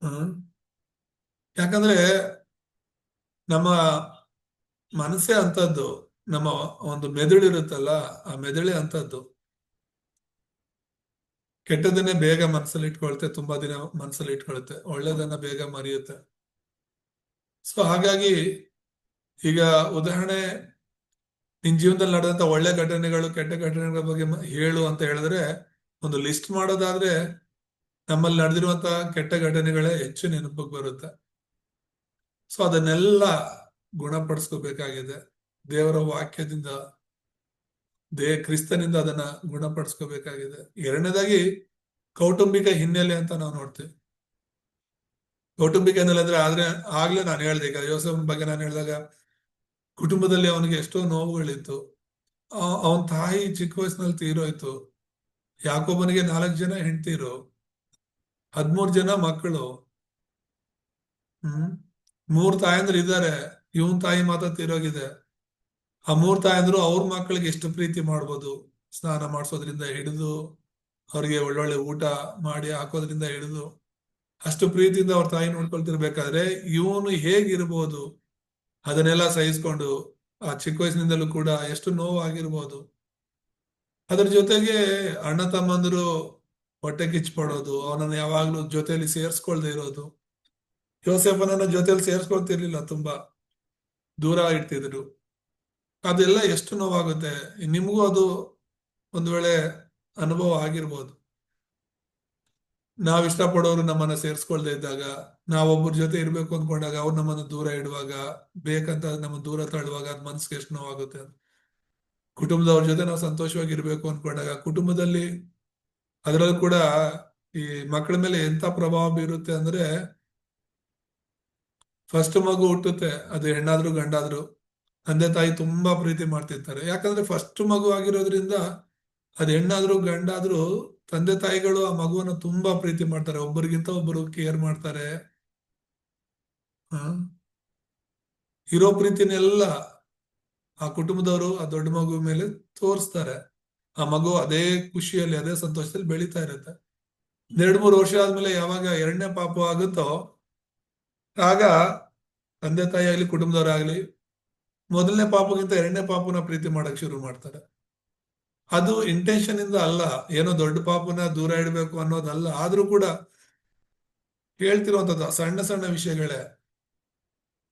ಹ್ಮ್. ಯಾಕಂದ್ರೆ ನಮ್ಮ ಮನಸ್ಸೇ ಅಂತದ್ದು, ನಮ್ಮ ಒಂದು ಮೆದುಳು ಇರುತ್ತಲ್ಲ ಆ ಮೆದುಳೇ ಅಂತದ್ದು. ಕೆಟ್ಟದನ್ನೇ ಬೇಗ ಮನಸ್ಸಲ್ಲಿ ಇಟ್ಕೊಳ್ತೆ, ತುಂಬಾ ದಿನ ಮನಸ್ಸಲ್ಲಿ ಇಟ್ಕೊಳುತ್ತೆ ಒಳ್ಳೇದನ್ನ ಬೇಗ ಮರೆಯುತ್ತೆ. ಸೊ ಹಾಗಾಗಿ ಈಗ ಉದಾಹರಣೆ, ನಿನ್ ಜೀವನದಲ್ಲಿ ನಡೆದಂತ ಒಳ್ಳೆ ಘಟನೆಗಳು, ಕೆಟ್ಟ ಘಟನೆಗಳ ಬಗ್ಗೆ ಹೇಳು ಅಂತ ಹೇಳಿದ್ರೆ, ಒಂದು ಲಿಸ್ಟ್ ಮಾಡೋದಾದ್ರೆ ನಮ್ಮಲ್ಲಿ ನಡೆದಿರುವಂತ ಕೆಟ್ಟ ಘಟನೆಗಳೇ ಹೆಚ್ಚು ನೆನಪಿಗೆ ಬರುತ್ತೆ. ಸೊ ಅದನ್ನೆಲ್ಲ ಗುಣಪಡಿಸ್ಕೋಬೇಕಾಗಿದೆ. ದೇವರ ವಾಕ್ಯದಿಂದ ದೇ ಕ್ರಿಸ್ತನಿಂದ ಅದನ್ನ ಗುಣಪಡಿಸ್ಕೋಬೇಕಾಗಿದೆ. ಎರಡನೇದಾಗಿ ಕೌಟುಂಬಿಕ ಹಿನ್ನೆಲೆ ಅಂತ ನಾವು ನೋಡ್ತೇವೆ. ಕೌಟುಂಬಿಕ ಹಿನ್ನೆಲೆ ಅಂದ್ರೆ ಆದ್ರೆ ಆಗ್ಲೇ ನಾನು ಹೇಳ್ದೆ, ಈಗ ಯೋಸಫನ್ ಬಗ್ಗೆ ನಾನು ಹೇಳಿದಾಗ ಕುಟುಂಬದಲ್ಲಿ ಅವನಿಗೆ ಎಷ್ಟೋ ನೋವುಗಳಿತ್ತು. ಅವನ ತಾಯಿ ಚಿಕ್ಕ ವಯಸ್ಸಿನಲ್ಲಿ ತೀರೋಯ್ತು. ಯಾಕೊಬ್ಬನಿಗೆ ನಾಲ್ಕು ಜನ ಹೆಂಡ್ತೀರು. ಹದ್ಮೂರ್ ಜನ ಮಕ್ಕಳು. ಹ್ಮ್? ಮೂರ್ ತಾಯಂದ್ರ ಇದ್ದಾರೆ ಇವನ್ ತಾಯಿ ಮಾತ್ರ ತೀರೋಗಿದೆ. ಆ ಮೂರ್ ಅವ್ರ ಮಕ್ಕಳಿಗೆ ಎಷ್ಟು ಪ್ರೀತಿ ಮಾಡ್ಬೋದು? ಸ್ನಾನ ಮಾಡಿಸೋದ್ರಿಂದ ಹಿಡಿದು, ಅವ್ರಿಗೆ ಒಳ್ಳೊಳ್ಳೆ ಊಟ ಮಾಡಿ ಹಾಕೋದ್ರಿಂದ ಹಿಡಿದು, ಅಷ್ಟು ಪ್ರೀತಿಯಿಂದ ಅವ್ರ ತಾಯಿ ನೋಡ್ಕೊಳ್ತಿರ್ಬೇಕಾದ್ರೆ ಇವನು ಹೇಗಿರ್ಬೋದು? ಅದನ್ನೆಲ್ಲ ಸಹಿಸ್ಕೊಂಡು, ಆ ಚಿಕ್ಕ ವಯಸ್ಸಿನಿಂದಲೂ ಕೂಡ ಎಷ್ಟು ನೋವಾಗಿರ್ಬೋದು? ಅದ್ರ ಜೊತೆಗೆ ಅಣ್ಣ ತಮ್ಮಂದ್ರು ಹೊಟ್ಟೆ ಕಿಚ್ಪಡೋದು ಅವನನ್ನು ಯಾವಾಗ್ಲೂ ಜೊತೆಯಲ್ಲಿ ಸೇರಿಸ್ಕೊಳ್ದೆ ಇರೋದು. ಯೋಸೆಫನನ್ನ ಜೊತೆಯಲ್ಲಿ ಸೇರಿಸ್ಕೊಳ್ತಿರ್ಲಿಲ್ಲ, ತುಂಬಾ ದೂರ ಇಡ್ತಿದ್ರು. ಅದೆಲ್ಲ ಎಷ್ಟು ನೋವಾಗುತ್ತೆ? ನಿಮಗೂ ಅದು ಒಂದು ವೇಳೆ ಅನುಭವ ಆಗಿರ್ಬೋದು. ನಾವ್ ಇಷ್ಟಪಡೋರು ನಮ್ಮನ್ನ ಸೇರ್ಸ್ಕೊಳ್ದೆ ಇದ್ದಾಗ ನಾವೊಬ್ಬರ ಜೊತೆ ಇರ್ಬೇಕು ಅಂದ್ಕೊಂಡಾಗ ಅವ್ರು ನಮ್ಮನ್ನ ದೂರ ಇಡುವಾಗ, ಬೇಕಂತ ನಮ್ಮ ದೂರ ತಳ್ಳುವಾಗ ಅದ್ ಮನ್ಸಿಗೆ ಎಷ್ಟು ನೋವಾಗುತ್ತೆ ಕುಟುಂಬದವ್ರ ಜೊತೆ ನಾವು ಸಂತೋಷವಾಗಿ ಇರ್ಬೇಕು ಅನ್ಕೊಂಡಾಗ, ಕುಟುಂಬದಲ್ಲಿ ಅದರಲ್ಲೂ ಕೂಡ ಈ ಮಕ್ಕಳ ಮೇಲೆ ಎಂತ ಪ್ರಭಾವ ಬೀರುತ್ತೆ ಅಂದ್ರೆ ಫಸ್ಟ್ ಮಗು ಹುಟ್ಟುತ್ತೆ, ಅದು ಹೆಣ್ಣಾದ್ರು ಗಂಡಾದ್ರೂ. ತಂದೆ ತಾಯಿ ತುಂಬಾ ಪ್ರೀತಿ ಮಾಡ್ತಿರ್ತಾರೆ. ಯಾಕಂದ್ರೆ ಫಸ್ಟ್ ಮಗು ಆಗಿರೋದ್ರಿಂದ ಅದ್ ಹೆಣ್ಣಾದ್ರೂ ಗಂಡಾದ್ರೂ ತಂದೆ ತಾಯಿಗಳು ಆ ಮಗುವನ್ನು ತುಂಬಾ ಪ್ರೀತಿ ಮಾಡ್ತಾರೆ. ಒಬ್ಬರಿಗಿಂತ ಒಬ್ಬರು ಕೇರ್ ಮಾಡ್ತಾರೆ. ಇರೋ ಪ್ರೀತಿನೆಲ್ಲ ಆ ಕುಟುಂಬದವರು ಆ ದೊಡ್ಡ ಮಗು ಮೇಲೆ ತೋರಿಸ್ತಾರೆ. ಆ ಮಗು ಅದೇ ಖುಷಿಯಲ್ಲಿ, ಅದೇ ಸಂತೋಷದಲ್ಲಿ ಬೆಳೀತಾ ಇರುತ್ತೆ. ಎರಡ್ ಮೂರು ವರ್ಷ ಆದ್ಮೇಲೆ ಯಾವಾಗ ಎರಡನೇ ಪಾಪ ಆಗುತ್ತೋ ಆಗ ತಂದೆ ತಾಯಿ ಆಗ್ಲಿ ಕುಟುಂಬದವರಾಗ್ಲಿ ಮೊದಲನೇ ಪಾಪಗಿಂತ ಎರಡನೇ ಪಾಪನ ಪ್ರೀತಿ ಮಾಡಕ್ ಶುರು ಮಾಡ್ತಾರೆ. ಅದು ಇಂಟೆನ್ಷನ್ ಇಂದ ಅಲ್ಲ, ಏನೋ ದೊಡ್ಡ ಪಾಪನ ದೂರ ಇಡಬೇಕು ಅನ್ನೋದಲ್ಲ, ಆದ್ರೂ ಕೂಡ ಹೇಳ್ತಿರುವಂತದ್ದು ಸಣ್ಣ ಸಣ್ಣ ವಿಷಯಗಳೇ.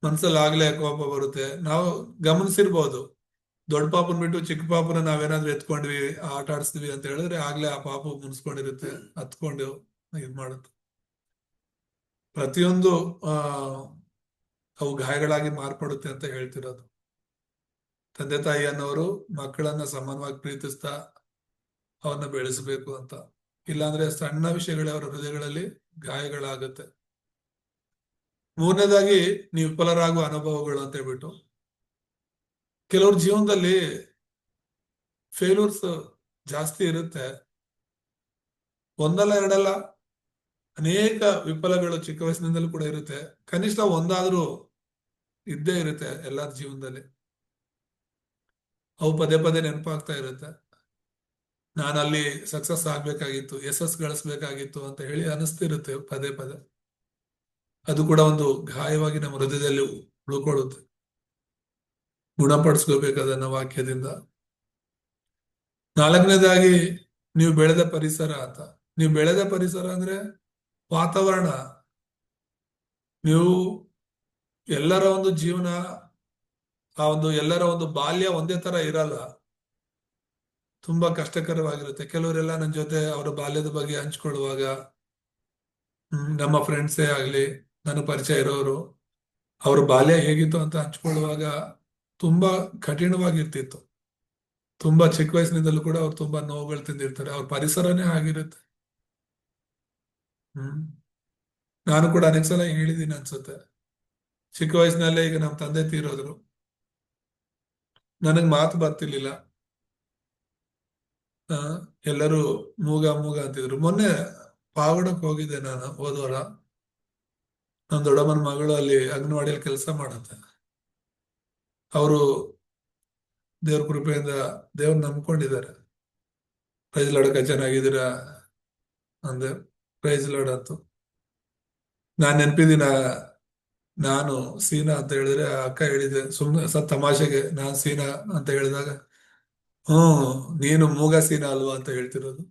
ಮನ್ಸಲ್ಲಿ ಆಗ್ಲೇ ಕೋಪ ಬರುತ್ತೆ. ನಾವು ಗಮನಿಸಿರ್ಬೋದು, ದೊಡ್ಡ ಪಾಪನ್ ಬಿಟ್ಟು ಚಿಕ್ಕ ಪಾಪನ ನಾವೇನಾದ್ರೂ ಎತ್ಕೊಂಡ್ವಿ, ಆಟ ಆಡಿಸ್ತೀವಿ ಅಂತ ಹೇಳಿದ್ರೆ ಆಗ್ಲೇ ಆ ಪಾಪ ಮುನ್ಸ್ಕೊಂಡಿರುತ್ತೆ, ಹತ್ಕೊಂಡು ಇದ್ ಮಾಡುತ್ತೆ. ಪ್ರತಿಯೊಂದು ಅವು ಗಾಯಗಳಾಗಿ ಮಾರ್ಪಡುತ್ತೆ ಅಂತ ಹೇಳ್ತಿರೋದು. ತಂದೆ ತಾಯಿ ಅನ್ನೋರು ಮಕ್ಕಳನ್ನ ಸಮಾನವಾಗಿ ಪ್ರೀತಿಸ್ತಾ ಅವನ್ನ ಬೆಳೆಸಬೇಕು ಅಂತ. ಇಲ್ಲಾಂದ್ರೆ ಸಣ್ಣ ವಿಷಯಗಳೇ ಅವರ ಹೃದಯಗಳಲ್ಲಿ ಗಾಯಗಳಾಗುತ್ತೆ. ಮೂರನೇದಾಗಿ ನೀವು ವಿಫಲರಾಗುವ ಅನುಭವಗಳು ಅಂತ ಹೇಳ್ಬಿಟ್ಟು. ಕೆಲವ್ರ ಜೀವನದಲ್ಲಿ ಫೇಲ್ಯೂರ್ಸ್ ಜಾಸ್ತಿ ಇರುತ್ತೆ. ಒಂದಲ್ಲ ಎರಡಲ್ಲ ಅನೇಕ ವಿಫಲಗಳು ಚಿಕ್ಕ ವಯಸ್ಸಿನಿಂದಲೂ ಕೂಡ ಇರುತ್ತೆ. ಕನಿಷ್ಠ ಒಂದಾದ್ರೂ ಇದ್ದೇ ಇರುತ್ತೆ ಎಲ್ಲರ ಜೀವನದಲ್ಲಿ. ಅವು ಪದೇ ಪದೇ ನೆನಪಾಗ್ತಾ ಇರುತ್ತೆ. ನಾನು ಅಲ್ಲಿ ಸಕ್ಸಸ್ ಆಗ್ಬೇಕಾಗಿತ್ತು ಯಶಸ್ ಗಳಿಸ್ಬೇಕಾಗಿತ್ತು ಅಂತ ಹೇಳಿ ಅನಿಸ್ತಿರುತ್ತೆ ಪದೇ ಪದೇ. ಅದು ಕೂಡ ಒಂದು ಗಾಯವಾಗಿ ನಮ್ಮ ಹೃದಯದಲ್ಲಿ ಉಳ್ಕೊಳ್ಳುತ್ತೆ. ಗುಣಪಡಿಸ್ಕೋಬೇಕು ಅದನ್ನ ವಾಕ್ಯದಿಂದ. ನಾಲ್ಕನೇದಾಗಿ, ನೀವು ಬೆಳೆದ ಪರಿಸರ ಅಂತ. ನೀವು ಬೆಳೆದ ಪರಿಸರ ಅಂದ್ರೆ ವಾತಾವರಣ. ನೀವು ಎಲ್ಲರ ಒಂದು ಜೀವನ ಆ ಒಂದು ಎಲ್ಲರ ಒಂದು ಬಾಲ್ಯ ಒಂದೇ ತರ ಇರಲ್ಲ. ತುಂಬಾ ಕಷ್ಟಕರವಾಗಿರುತ್ತೆ. ಕೆಲವರೆಲ್ಲ ನನ್ನ ಜೊತೆ ಅವರ ಬಾಲ್ಯದ ಬಗ್ಗೆ ಹಂಚ್ಕೊಳ್ಳುವಾಗ ನಮ್ಮ ಫ್ರೆಂಡ್ಸೇ ಆಗ್ಲಿ, ನನ್ನ ಪರಿಚಯ ಇರೋರು, ಅವ್ರ ಬಾಲ್ಯ ಹೇಗಿತ್ತು ಅಂತ ಹಂಚ್ಕೊಳ್ಳುವಾಗ ತುಂಬಾ ಕಠಿಣವಾಗಿರ್ತಿತ್ತು. ತುಂಬಾ ಚಿಕ್ಕ ವಯಸ್ಸಿನಿಂದಲೂ ಕೂಡ ಅವ್ರು ತುಂಬಾ ನೋವುಗಳು ತಿಂದಿರ್ತಾರೆ. ಅವ್ರ ಪರಿಸರನೇ ಆಗಿರುತ್ತೆ. ಹ್ಮ್. ನಾನು ಕೂಡ ಅನೇಕ ಸಲ ಹೇಳಿದ್ದೀನಿ ಅನ್ಸುತ್ತೆ. ಚಿಕ್ಕ ವಯಸ್ಸಿನಲ್ಲೇ ಈಗ ನಮ್ಮ ತಂದೆ ತೀರೋದ್ರು. ನನಗ್ ಮಾತು ಬರ್ತಿರ್ಲಿಲ್ಲ. ಎಲ್ಲರೂ ಮೂಗ ಮೂಗ ಅಂತಿದ್ರು. ಮೊನ್ನೆ ಪಾವಡಕ್ಕೆ ಹೋಗಿದ್ದೆ ನಾನು ಹೋದವರ ನನ್ನ ದೊಡ್ಡಮ್ಮನ ಮಗಳು ಅಲ್ಲಿ ಅಂಗನವಾಡಿಯಲ್ಲಿ ಕೆಲಸ ಮಾಡುತ್ತೆ. ಅವರು ದೇವ್ರ ಕೃಪೆಯಿಂದ ದೇವ್ರ ನಂಬ್ಕೊಂಡಿದ್ದಾರೆ. ಪ್ರೈಸ್ ಲಾಡಕ ಚೆನ್ನಾಗಿದ್ದೀರಾ ಅಂದೆ. ಪ್ರೈಸ್ ಲಾಡ್ ನಾನ್ ನೆನ್ಪಿದ್ದೀನ ನಾನು ಸೀನಾ ಅಂತ ಹೇಳಿದ್ರೆ ಅಕ್ಕ ಹೇಳಿದೆ ಸುಮ್ನೆ ಸ ತಮಾಷೆಗೆ, ನಾನ್ ಸೀನಾ ಅಂತ ಹೇಳಿದಾಗ ಹ್ಮ್ ನೀನು ಮೂಗ ಸೀನಾ ಅಲ್ವಾ ಅಂತ ಹೇಳ್ತಿರೋದು.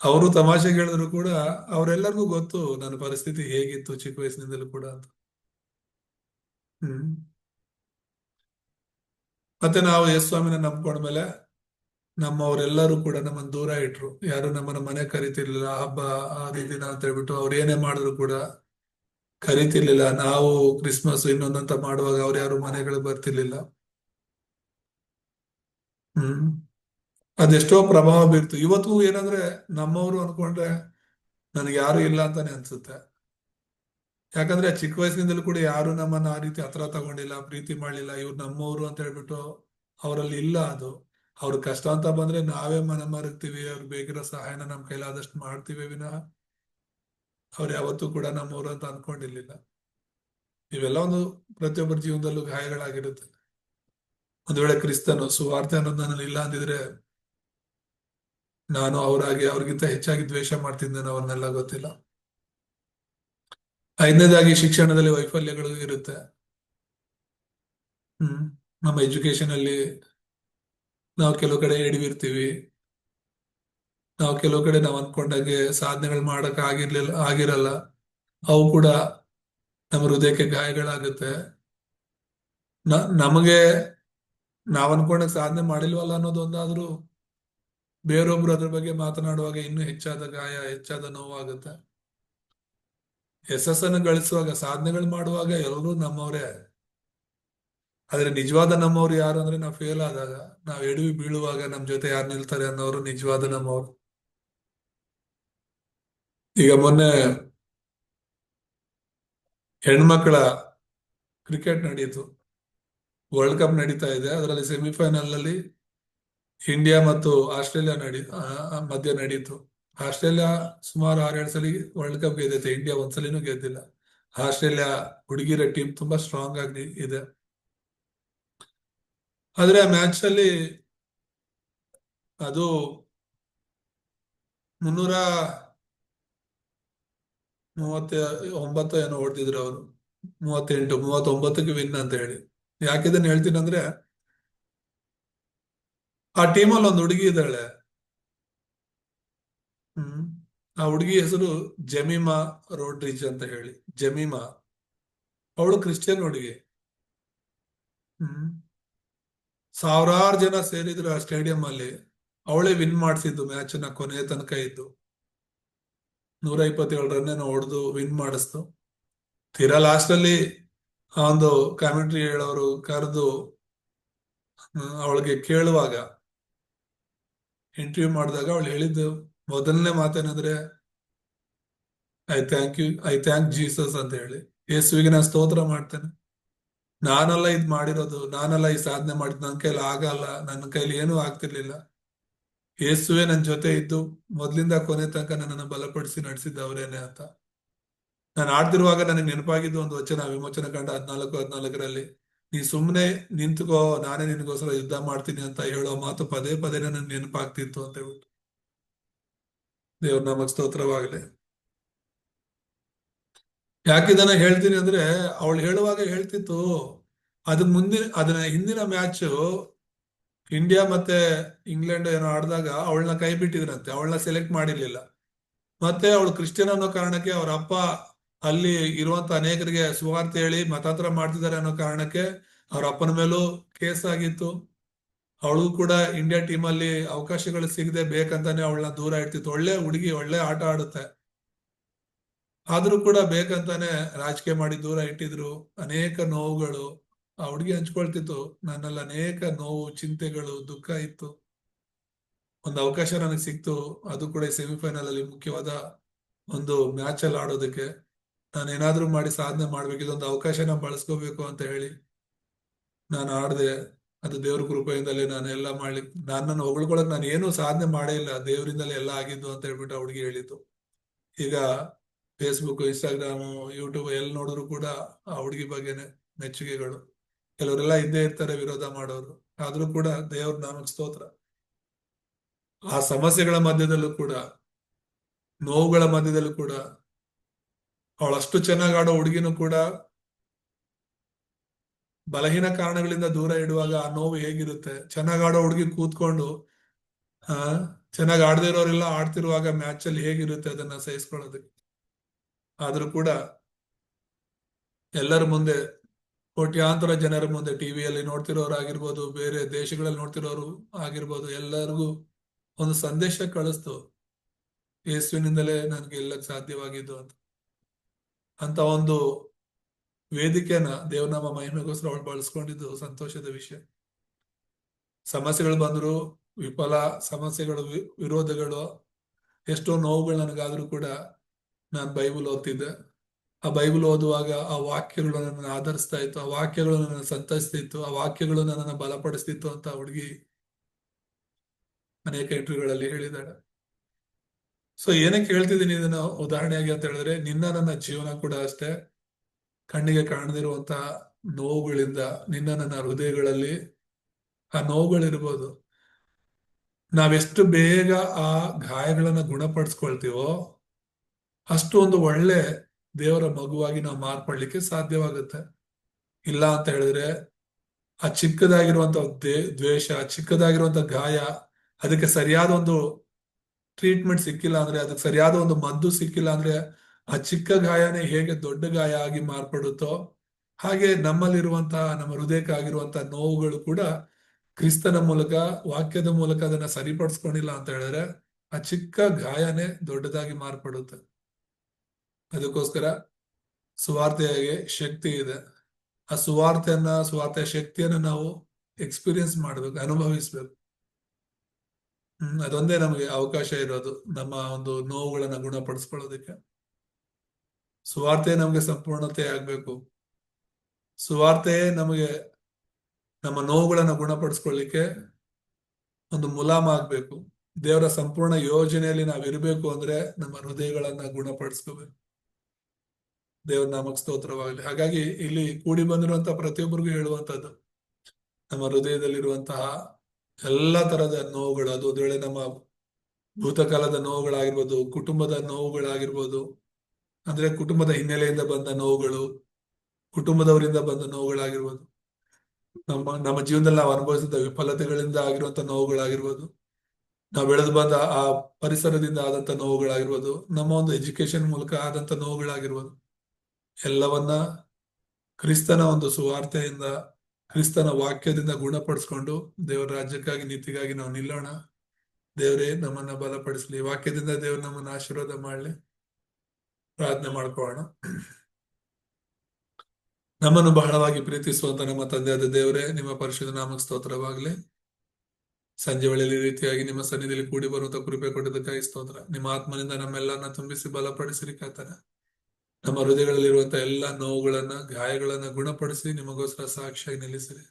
ಅವರು ತಮಾಷೆಗೆ ಹೇಳಿದ್ರು ಕೂಡ ಅವರೆಲ್ಲರಿಗೂ ಗೊತ್ತು ನನ್ನ ಪರಿಸ್ಥಿತಿ ಹೇಗಿತ್ತು ಚಿಕ್ಕ ವಯಸ್ಸಿನಿಂದಲೂ ಕೂಡ ಅಂತ. ಹ್ಮ್ ಮತ್ತೆ ನಾವು ಎಸ್ ಸ್ವಾಮಿನ ನಂಬ್ಕೊಂಡ್ಮೇಲೆ ನಮ್ಮವರೆಲ್ಲರೂ ಕೂಡ ನಮ್ಮನ್ನ ದೂರ ಇಟ್ರು. ಯಾರು ನಮ್ಮನ್ನ ಮನೆ ಕರಿತಿರ್ಲಿಲ್ಲ, ಹಬ್ಬ ಹರಿದಿನ ಅಂತ ಹೇಳ್ಬಿಟ್ಟು ಅವ್ರು ಏನೇ ಮಾಡಿದ್ರು ಕೂಡ ಕರಿತಿರ್ಲಿಲ್ಲ. ನಾವು ಕ್ರಿಸ್ಮಸ್ ಇನ್ನೊಂದಂತ ಮಾಡುವಾಗ ಅವ್ರು ಯಾರು ಮನೆಗಳು ಬರ್ತಿರ್ಲಿಲ್ಲ. ಹ್ಮ್. ಅದೆಷ್ಟೋ ಪ್ರಭಾವ ಬೀರ್ತು. ಇವತ್ತು ಏನಂದ್ರೆ ನಮ್ಮವರು ಅನ್ಕೊಂಡ್ರೆ ನನಗೆ ಯಾರು ಇಲ್ಲ ಅಂತಾನೆ ಅನ್ಸುತ್ತೆ. ಯಾಕಂದ್ರೆ ಚಿಕ್ಕ ವಯಸ್ಸಿನಿಂದಲೂ ಕೂಡ ಯಾರು ನಮ್ಮನ್ನ ಆ ರೀತಿ ಹತ್ರ ತಗೊಂಡಿಲ್ಲ, ಪ್ರೀತಿ ಮಾಡ್ಲಿಲ್ಲ. ಇವ್ರು ನಮ್ಮವರು ಅಂತ ಹೇಳ್ಬಿಟ್ಟು ಅವರಲ್ಲಿ ಇಲ್ಲ ಅದು. ಅವ್ರ ಕಷ್ಟ ಅಂತ ಬಂದ್ರೆ ನಾವೇ ಮನ ಮರಗ್ತೀವಿ. ಅವ್ರು ಬೇಕಿರೋ ಸಹಾಯನ ನಮ್ಮ ಕೈಲಾದಷ್ಟು ಮಾಡ್ತೀವಿ ವಿನಃ ಅವ್ರು ಯಾವತ್ತೂ ಕೂಡ ನಮ್ಮವರು ಅಂತ ಅನ್ಕೊಂಡಿರ್ಲಿಲ್ಲ. ಇವೆಲ್ಲ ಒಂದು ಪ್ರತಿಯೊಬ್ಬರ ಜೀವನದಲ್ಲೂ ಗಾಯಗಳಾಗಿರುತ್ತೆ. ಒಂದ್ ವೇಳೆ ಕ್ರಿಸ್ತನು ಸುವಾರ್ತೆ ಅನ್ನೋದು ನನ್ನಲ್ಲಿ ಇಲ್ಲ ಅಂದಿದ್ರೆ ನಾನು ಅವರಾಗಿ ಅವ್ರಿಗಿಂತ ಹೆಚ್ಚಾಗಿ ದ್ವೇಷ ಮಾಡ್ತಿದ್ದೇನೆ ಅವ್ರನ್ನೆಲ್ಲ ಗೊತ್ತಿಲ್ಲ. ಐದನೇದಾಗಿ ಶಿಕ್ಷಣದಲ್ಲಿ ವೈಫಲ್ಯಗಳು ಇರುತ್ತೆ. ಹ್ಮ್, ನಮ್ಮ ಎಜುಕೇಶನ್ ಅಲ್ಲಿ ನಾವು ಕೆಲವು ಕಡೆ ಎಡವಿರ್ತೀವಿ ನಾವು ಕೆಲವು ಕಡೆ ನಾವು ಅನ್ಕೊಂಡಾಗೆ ಸಾಧನೆಗಳು ಮಾಡಕ್ ಆಗಿರ್ಲಿಲ್ಲ ಆಗಿರಲ್ಲ. ಅವು ಕೂಡ ನಮ್ಮ ಹೃದಯಕ್ಕೆ ಗಾಯಗಳಾಗುತ್ತೆ. ನಮಗೆ ನಾವ್ ಅನ್ಕೊಂಡ ಸಾಧನೆ ಮಾಡಿಲ್ವಲ್ಲ ಅನ್ನೋದೊಂದಾದ್ರೂ ಬೇರೊಬ್ರು ಅದ್ರ ಬಗ್ಗೆ ಮಾತನಾಡುವಾಗ ಇನ್ನೂ ಹೆಚ್ಚಾದ ಗಾಯ, ಹೆಚ್ಚಾದ ನೋವಾಗುತ್ತೆ. ಯಶಸ್ಸನ್ನು ಗಳಿಸುವಾಗ, ಸಾಧನೆಗಳು ಮಾಡುವಾಗ ಎಲ್ಲರೂ ನಮ್ಮವರೇ. ಆದ್ರೆ ನಿಜವಾದ ನಮ್ಮವ್ರು ಯಾರು ಅಂದ್ರೆ ನಾವು ಫೇಲ್ ಆದಾಗ, ನಾವು ಎಡವಿ ಬೀಳುವಾಗ ನಮ್ ಜೊತೆ ಯಾರು ನಿಲ್ತಾರೆ ಅನ್ನೋರು ನಿಜವಾದ ನಮ್ಮವ್ರು. ಈಗ ಮೊನ್ನೆ ಹೆಣ್ಮಕ್ಳ ಕ್ರಿಕೆಟ್ ನಡೀತು. ವರ್ಲ್ಡ್ ಕಪ್ ನಡೀತಾ ಇದೆ. ಅದರಲ್ಲಿ ಸೆಮಿಫೈನಲ್ ಅಲ್ಲಿ ಇಂಡಿಯಾ ಮತ್ತು ಆಸ್ಟ್ರೇಲಿಯಾ ನಡಿ ಮಧ್ಯ ನಡೀತು. ಆಸ್ಟ್ರೇಲಿಯಾ ಸುಮಾರು ಆರೇಳು ಸಲ ವರ್ಲ್ಡ್ ಕಪ್ ಗೆದ್ದೈತೆ. ಇಂಡಿಯಾ ಒಂದ್ಸಲಿನೂ ಗೆದ್ದಿಲ್ಲ. ಆಸ್ಟ್ರೇಲಿಯಾ ಹುಡುಗಿರ ಟೀಮ್ ತುಂಬಾ ಸ್ಟ್ರಾಂಗ್ ಆಗಿ ಇದೆ. ಆದ್ರೆ ಆ ಮ್ಯಾಚ್ ಅಲ್ಲಿ ಅದು ಮುನ್ನೂರ ಮೂವತ್ತ ಒಂಬತ್ತು ಏನೋ ಓಡ್ತಿದ್ರು ಅವರು. ಮೂವತ್ತೆಂಟು, ಮೂವತ್ತೊಂಬತ್ತಕ್ಕೆ ವಿನ್ ಅಂತ ಹೇಳಿ. ಯಾಕಿದನ್ ಹೇಳ್ತೀನಿ ಅಂದ್ರೆ, ಆ ಟೀಮಲ್ಲಿ ಒಂದು ಹುಡುಗಿ ಇದ್ದಾಳೆ. ಹ್ಮ್. ಆ ಹುಡುಗಿ ಹೆಸರು ಜಮೀಮಾ ರೋಡ್ರಿಜ್ ಅಂತ ಹೇಳಿ. ಜಮೀಮಾ. ಅವಳು ಕ್ರಿಶ್ಚಿಯನ್ ಹುಡುಗಿ. ಹ್ಮ್. ಸಾವಿರಾರು ಜನ ಸೇರಿದ್ರು ಆ ಸ್ಟೇಡಿಯಂ ಅಲ್ಲಿ. ಅವಳೇ ವಿನ್ ಮಾಡಿಸಿದ್ದು ಮ್ಯಾಚ್ನ ಕೊನೆಯ ತನಕ ಇದ್ದು. ನೂರ ಇಪ್ಪತ್ತೇಳು ರನ್ ಹೊಡೆದು ವಿನ್ ಮಾಡಿಸ್ತು. ತೀರಾ ಲಾಸ್ಟ್ ಅಲ್ಲಿ ಒಂದು ಕಾಮೆಂಟ್ರಿ ಹೇಳೋರು ಕರೆದು ಅವಳಿಗೆ ಕೇಳುವಾಗ ಇಂಟರ್ವ್ಯೂ ಮಾಡಿದಾಗ ಅವಳು ಹೇಳಿದ್ದು, ಮೊದಲನೇ ಮಾತೇನಂದ್ರೆ I thank you I thank Jesus ಅಂತ ಹೇಳಿ. ಯೇಸುವಿಗೆ ನಾನು ಸ್ತೋತ್ರ ಮಾಡ್ತೇನೆ. ನಾನಲ್ಲ ಇದ್ ಮಾಡಿರೋದು, ನಾನಲ್ಲ ಈ ಸಾಧನೆ ಮಾಡಿದ್ ನನ್ನ ಕೈಲಿ ಆಗಲ್ಲ, ನನ್ನ ಕೈಲಿ ಏನೂ ಆಗ್ತಿರ್ಲಿಲ್ಲ. ಯೇಸುವೆ ನನ್ನ ಜೊತೆ ಇದ್ದು ಮೊದ್ಲಿಂದ ಕೊನೆ ತನಕ ನನ್ನನ್ನು ಬಲಪಡಿಸಿ ನಡೆಸಿದ್ದವರೇನೆ ಅಂತ. ನಾನು ಆಡ್ತಿರುವಾಗ ನನಗೆ ನೆನಪಾಗಿದ್ದು ಒಂದು ವಚನ, ವಿಮೋಚನೆ ಕಂಡ ಹದ್ನಾಲ್ಕು, ಹದಿನಾಲ್ಕರಲ್ಲಿ, ನೀ ಸುಮ್ಮನೆ ನಿಂತ್ಕೋ, ನಾನೇ ನಿನಗೋಸ್ಕರ ಯುದ್ಧ ಮಾಡ್ತೀನಿ ಅಂತ ಹೇಳೋ ಮಾತು ಪದೇ ಪದೇ ನನಗೆ ನೆನಪಾಗ್ತಿತ್ತು ಅಂತ ಹೇಳ್ಬಿಟ್ಟು. ದೇವ್ರ ನಮಗ್ ಸ್ತೋತ್ರವಾಗಲಿ. ಯಾಕಿದನ್ನ ಹೇಳ್ತೀನಿ ಅಂದ್ರೆ, ಅವಳು ಹೇಳುವಾಗ ಹೇಳ್ತಿತ್ತು ಅದ್ ಮುಂದಿನ, ಅದನ್ನ ಹಿಂದಿನ ಮ್ಯಾಚ್ ಇಂಡಿಯಾ ಮತ್ತೆ ಇಂಗ್ಲೆಂಡ್ ಏನೋ ಆಡಿದಾಗ ಅವಳನ್ನ ಕೈ ಬಿಟ್ಟಿದ್ರಂತೆ ಅವಳನ್ನ ಸೆಲೆಕ್ಟ್ ಮಾಡಿರ್ಲಿಲ್ಲ. ಮತ್ತೆ ಅವಳು ಕ್ರಿಶ್ಚಿಯನ್ ಅನ್ನೋ ಕಾರಣಕ್ಕೆ ಅವ್ರ ಅಪ್ಪ ಅಲ್ಲಿ ಇರುವಂತ ಅನೇಕರಿಗೆ ಸುವಾರ್ತೆ ಹೇಳಿ ಮತಾಂತರ ಮಾಡ್ತಿದ್ದಾರೆ ಅನ್ನೋ ಕಾರಣಕ್ಕೆ ಅವ್ರ ಅಪ್ಪನ ಮೇಲೂ ಕೇಸ್ ಆಗಿತ್ತು. ಅವಳಿಗೂ ಕೂಡ ಇಂಡಿಯಾ ಟೀಮ್ ಅಲ್ಲಿ ಅವಕಾಶಗಳು ಸಿಗದೆ ಬೇಕಂತಾನೆ ಅವಳನ್ನ ದೂರ ಇಡ್ತಿತ್ತು. ಒಳ್ಳೆ ಹುಡುಗಿ, ಒಳ್ಳೆ ಆಟ ಆಡುತ್ತೆ. ಆದ್ರೂ ಕೂಡ ಬೇಕಂತಾನೆ ರಾಜಕೀಯ ಮಾಡಿ ದೂರ ಇಟ್ಟಿದ್ರು. ಅನೇಕ ನೋವುಗಳು. ಆ ಹುಡುಗಿ ಹಂಚ್ಕೊಳ್ತಿತ್ತು. ನನ್ನಲ್ಲಿ ಅನೇಕ ನೋವು, ಚಿಂತೆಗಳು, ದುಃಖ ಇತ್ತು. ಒಂದು ಅವಕಾಶ ನನಗೆ ಸಿಕ್ತು. ಅದು ಕೂಡ ಸೆಮಿಫೈನಲ್ ಅಲ್ಲಿ ಮುಖ್ಯವಾದ ಒಂದು ಮ್ಯಾಚ್ ಅಲ್ಲಿ ಆಡೋದಕ್ಕೆ. ನಾನು ಏನಾದ್ರೂ ಮಾಡಿ ಸಾಧನೆ ಮಾಡ್ಬೇಕು. ಇದೊಂದು ಅವಕಾಶನ ಬಳಸ್ಕೋಬೇಕು ಅಂತ ಹೇಳಿ ನಾನು ಆಡ್ದೆ. ಅದು ದೇವ್ರ ಕೃಪೆಯಿಂದಲೇ ನಾನು ಎಲ್ಲ ಮಾಡ್ಲಿ, ನನ್ನನ್ನು ಹೊಗಳ್ಕೊಳಕ್ ನಾನು ಏನು ಸಾಧನೆ ಮಾಡೇ ಇಲ್ಲ. ದೇವರಿಂದಲೇ ಎಲ್ಲ ಆಗಿದ್ದು ಅಂತ ಹೇಳ್ಬಿಟ್ಟು ಆ ಹುಡುಗಿ ಹೇಳಿತ್ತು ಈಗ ಫೇಸ್ಬುಕ್ ಇನ್ಸ್ಟಾಗ್ರಾಮು ಯೂಟ್ಯೂಬ್ ಎಲ್ಲಿ ನೋಡಿದ್ರು ಕೂಡ ಆ ಹುಡುಗಿ ಬಗ್ಗೆನೆ ಮೆಚ್ಚುಗೆಗಳು. ಕೆಲವರೆಲ್ಲ ಇದ್ದೇ ಇರ್ತಾರೆ, ವಿರೋಧ ಮಾಡೋರು. ಆದ್ರೂ ಕೂಡ ದೇವ್ರ ನಾಮಕ್ ಸ್ತೋತ್ರ. ಆ ಸಮಸ್ಯೆಗಳ ಮಧ್ಯದಲ್ಲೂ ಕೂಡ, ನೋವುಗಳ ಮಧ್ಯದಲ್ಲೂ ಕೂಡ, ಅವಳಷ್ಟು ಚೆನ್ನಾಗಿ ಆಡೋ ಹುಡುಗಿನೂ ಕೂಡ ಬಲಹೀನ ಕಾರಣಗಳಿಂದ ದೂರ ಇಡುವಾಗ ಆ ನೋವು ಹೇಗಿರುತ್ತೆ? ಚೆನ್ನಾಗಿ ಆಡೋ ಹುಡುಗಿ ಕೂತ್ಕೊಂಡು, ಆ, ಚೆನ್ನಾಗಿ ಆಡದೇ ಇರೋರೆಲ್ಲ ಆಡ್ತಿರುವಾಗ ಮ್ಯಾಚ್ ಅಲ್ಲಿ ಹೇಗಿರುತ್ತೆ ಅದನ್ನ ಸಹಿಸ್ಕೊಳ್ಳೋದಕ್ಕೆ? ಆದ್ರೂ ಕೂಡ ಎಲ್ಲರ ಮುಂದೆ ಕೋಟ್ಯಾಂತರ ಜನರ ಮುಂದೆ ಟಿವಿಯಲ್ಲಿ ನೋಡ್ತಿರೋರು ಆಗಿರ್ಬೋದು, ಬೇರೆ ದೇಶಗಳಲ್ಲಿ ನೋಡ್ತಿರೋರು ಆಗಿರ್ಬೋದು, ಎಲ್ಲರಿಗೂ ಒಂದು ಸಂದೇಶ ಕಳಿಸ್ತು, ಯೇಸುವಿನಿಂದಲೇ ನನಗೆ ಎಲ್ಲಕ್ಕೆ ಸಾಧ್ಯವಾಗಿದ್ದು ಅಂತ. ಅಂತ ಒಂದು ವೇದಿಕೆನ ದೇವನಾಮ ಮಹಿಮೆಗೋಸ್ಕರ ಅವಳು ಬಳಸ್ಕೊಂಡಿದ್ದು ಸಂತೋಷದ ವಿಷಯ. ಸಮಸ್ಯೆಗಳು ಬಂದ್ರು, ವಿಫಲ ಸಮಸ್ಯೆಗಳು ವಿರೋಧಗಳು, ಎಷ್ಟೋ ನೋವುಗಳು ನನಗಾದ್ರೂ ಕೂಡ ನಾನು ಬೈಬಲ್ ಓದ್ತಿದ್ದೆ. ಆ ಬೈಬಲ್ ಓದುವಾಗ ಆ ವಾಕ್ಯಗಳು ನನ್ನನ್ನು ಆಧರಿಸ್ತಾ ಇತ್ತು, ಆ ವಾಕ್ಯಗಳು ನನ್ನನ್ನು ಸಂತೈಸ್ತಿತ್ತು, ಆ ವಾಕ್ಯಗಳು ನನ್ನನ್ನು ಬಲಪಡಿಸ್ತಿತ್ತು ಅಂತ ಹುಡುಗಿ ಅನೇಕ ಇಂಟರ್ವ್ಯೂಗಳಲ್ಲಿ ಹೇಳಿದಾಳೆ ಸೊ ಏನಕ್ಕೆ ಹೇಳ್ತಿದ್ದೀನಿ ಇದನ್ನ ಉದಾಹರಣೆಯಾಗಿ ಅಂತ ಹೇಳಿದ್ರೆ, ನಿನ್ನ ನನ್ನ ಜೀವನ ಕೂಡ ಅಷ್ಟೇ, ಕಣ್ಣಿಗೆ ಕಾಣದಿರುವಂತಹ ನೋವುಗಳಿಂದ ನಿನ್ನ ನನ್ನ ಹೃದಯಗಳಲ್ಲಿ ಆ ನೋವುಗಳಿರ್ಬೋದು ನಾವೆಷ್ಟು ಬೇಗ ಆ ಗಾಯಗಳನ್ನ ಗುಣಪಡಿಸ್ಕೊಳ್ತೀವೋ ಅಷ್ಟು ಒಂದು ಒಳ್ಳೆ ದೇವರ ಮಗುವಾಗಿ ನಾವು ಮಾರ್ಪಡ್ಲಿಕ್ಕೆ ಸಾಧ್ಯವಾಗುತ್ತೆ. ಇಲ್ಲ ಅಂತ ಹೇಳಿದ್ರೆ, ಆ ಚಿಕ್ಕದಾಗಿರುವಂತ ದ್ವೇಷ ಚಿಕ್ಕದಾಗಿರುವಂತ ಗಾಯ, ಅದಕ್ಕೆ ಸರಿಯಾದ ಒಂದು ಟ್ರೀಟ್ಮೆಂಟ್ ಸಿಕ್ಕಿಲ್ಲ ಅಂದ್ರೆ, ಅದಕ್ಕೆ ಸರಿಯಾದ ಒಂದು ಮದ್ದು ಸಿಕ್ಕಿಲ್ಲ ಅಂದ್ರೆ, ಆ ಚಿಕ್ಕ ಗಾಯನೇ ಹೇಗೆ ದೊಡ್ಡ ಗಾಯ ಆಗಿ ಮಾರ್ಪಡುತ್ತೋ, ಹಾಗೆ ನಮ್ಮಲ್ಲಿರುವಂತಹ ನಮ್ಮ ಹೃದಯಕ್ಕೆ ನೋವುಗಳು ಕೂಡ ಕ್ರಿಸ್ತನ ಮೂಲಕ, ವಾಕ್ಯದ ಮೂಲಕ ಅದನ್ನ ಸರಿಪಡಿಸ್ಕೊಂಡಿಲ್ಲ ಅಂತ ಹೇಳಿದ್ರೆ, ಆ ಚಿಕ್ಕ ಗಾಯನೇ ದೊಡ್ಡದಾಗಿ ಮಾರ್ಪಡುತ್ತೆ. ಅದಕ್ಕೋಸ್ಕರ ಸುವಾರ್ತೆಯಾಗೆ ಶಕ್ತಿ ಇದೆ. ಆ ಸುವಾರ್ತೆಯನ್ನ, ಸುವಾರ್ತೆಯ ಶಕ್ತಿಯನ್ನ ನಾವು ಎಕ್ಸ್ಪೀರಿಯನ್ಸ್ ಮಾಡ್ಬೇಕು, ಅನುಭವಿಸ್ಬೇಕು. ಹ್ಮ್, ಅದೊಂದೇ ನಮಗೆ ಅವಕಾಶ ಇರೋದು, ನಮ್ಮ ಒಂದು ನೋವುಗಳನ್ನ ಗುಣಪಡಿಸ್ಕೊಳ್ಳೋದಕ್ಕೆ. ಸುವಾರ್ತೆ ನಮಗೆ ಸಂಪೂರ್ಣತೆ ಆಗ್ಬೇಕು. ಸುವಾರ್ತೆ ನಮಗೆ ನಮ್ಮ ನೋವುಗಳನ್ನ ಗುಣಪಡಿಸ್ಕೊಳ್ಳಿಕ್ಕೆ ಒಂದು ಮುಲಾಮ ಆಗ್ಬೇಕು. ದೇವರ ಸಂಪೂರ್ಣ ಯೋಜನೆಯಲ್ಲಿ ನಾವು ಇರಬೇಕು ಅಂದ್ರೆ ನಮ್ಮ ಹೃದಯಗಳನ್ನ ಗುಣಪಡಿಸ್ಕೋಬೇಕು. ದೇವರ ನಾಮಕ್ ಸ್ತೋತ್ರವಾಗಲಿ ಹಾಗಾಗಿ ಇಲ್ಲಿ ಕೂಡಿ ಬಂದಿರುವಂತಹ ಪ್ರತಿಯೊಬ್ಬರಿಗೂ ಹೇಳುವಂತದ್ದು ನಮ್ಮ ಹೃದಯದಲ್ಲಿರುವಂತಹ ಎಲ್ಲಾ ತರದ ನೋವುಗಳು, ಅದು ಒಂದು ವೇಳೆ ನಮ್ಮ ಭೂತಕಾಲದ ನೋವುಗಳಾಗಿರ್ಬೋದು, ಕುಟುಂಬದ ನೋವುಗಳಾಗಿರ್ಬೋದು, ಅಂದ್ರೆ ಕುಟುಂಬದ ಹಿನ್ನೆಲೆಯಿಂದ ಬಂದ ನೋವುಗಳು, ಕುಟುಂಬದವರಿಂದ ಬಂದ ನೋವುಗಳಾಗಿರ್ಬೋದು, ನಮ್ಮ ನಮ್ಮ ಜೀವನದಲ್ಲಿ ನಾವು ಅನುಭವಿಸಿದ ವಿಫಲತೆಗಳಿಂದ ಆಗಿರುವಂತ ನೋವುಗಳಾಗಿರ್ಬೋದು, ನಾವು ಬೆಳೆದು ಬಂದ ಆ ಪರಿಸರದಿಂದ ಆದಂತ ನೋವುಗಳಾಗಿರ್ಬೋದು, ನಮ್ಮ ಒಂದು ಎಜುಕೇಶನ್ ಮೂಲಕ ಆದಂತ ನೋವುಗಳಾಗಿರ್ಬೋದು. ಎಲ್ಲವನ್ನ ಕ್ರಿಸ್ತನ ಒಂದು ಸುವಾರ್ತೆಯಿಂದ, ಕ್ರಿಸ್ತನ ವಾಕ್ಯದಿಂದ ಗುಣಪಡಿಸ್ಕೊಂಡು ದೇವರ ರಾಜ್ಯಕ್ಕಾಗಿ, ನೀತಿಗಾಗಿ ನಾವು ನಿಲ್ಲೋಣ. ದೇವರೇ, ನಮ್ಮನ್ನ ಬಲಪಡಿಸ್ಲಿ. ವಾಕ್ಯದಿಂದ ದೇವರು ನಮ್ಮನ್ನ ಆಶೀರ್ವಾದ ಮಾಡ್ಲಿ. ಪ್ರಾರ್ಥನೆ ಮಾಡ್ಕೊಳ್ಳೋಣ. ನಮ್ಮನ್ನು ಬಹಳವಾಗಿ ಪ್ರೀತಿಸುವಂತ ನಮ್ಮ ತಂದೆಯಾದ ದೇವರೇ, ನಿಮ್ಮ ಪರಿಶುದ್ಧ ನಾಮಕ ಸ್ತೋತ್ರವಾಗಲಿ. ಸಂಜೆ ವೇಳೆಯಲ್ಲಿ ರೀತಿಯಾಗಿ ನಿಮ್ಮ ಸನ್ನಿಧಿಯಲ್ಲಿ ಕೂಡಿ ಬರುವಂತ ಕೃಪೆ ಕೊಟ್ಟಿದ್ದಕ್ಕಾಗಿ ಸ್ತೋತ್ರ. ನಿಮ್ಮ ಆತ್ಮನಿಂದ ನಮ್ಮೆಲ್ಲರನ್ನ ತುಂಬಿಸಿ ಬಲಪಡಿಸಿರಿ ಕರ್ತನೆ. ನಮ್ಮ ಹೃದಯಗಳಲ್ಲಿರುವಂತಹ ಎಲ್ಲ ನೋವುಗಳನ್ನ, ಗಾಯಗಳನ್ನ ಗುಣಪಡಿಸಿ ನಿಮಗೋಸ್ಕರ ಸಾಕ್ಷಿಯಾಗಿ ನಿಲ್ಲಿಸಿರಿ.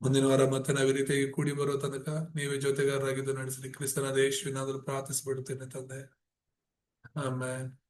ಮುಂದಿನ ವಾರ ಮತ್ತೆ ನಾವು ಈ ರೀತಿಯಾಗಿ ಕೂಡಿ ಬರೋ ತನಕ ನೀವೇ ಜೊತೆಗಾರರಾಗಿದ್ದು ನಡೆಸಿರಿ. ಕ್ರಿಸ್ತನ ದೇಶವಿನಾದರೂ ಪ್ರಾರ್ಥಿಸಿಬಿಡುತ್ತೇನೆ ತಂದೆ. ಆಮೇಲೆ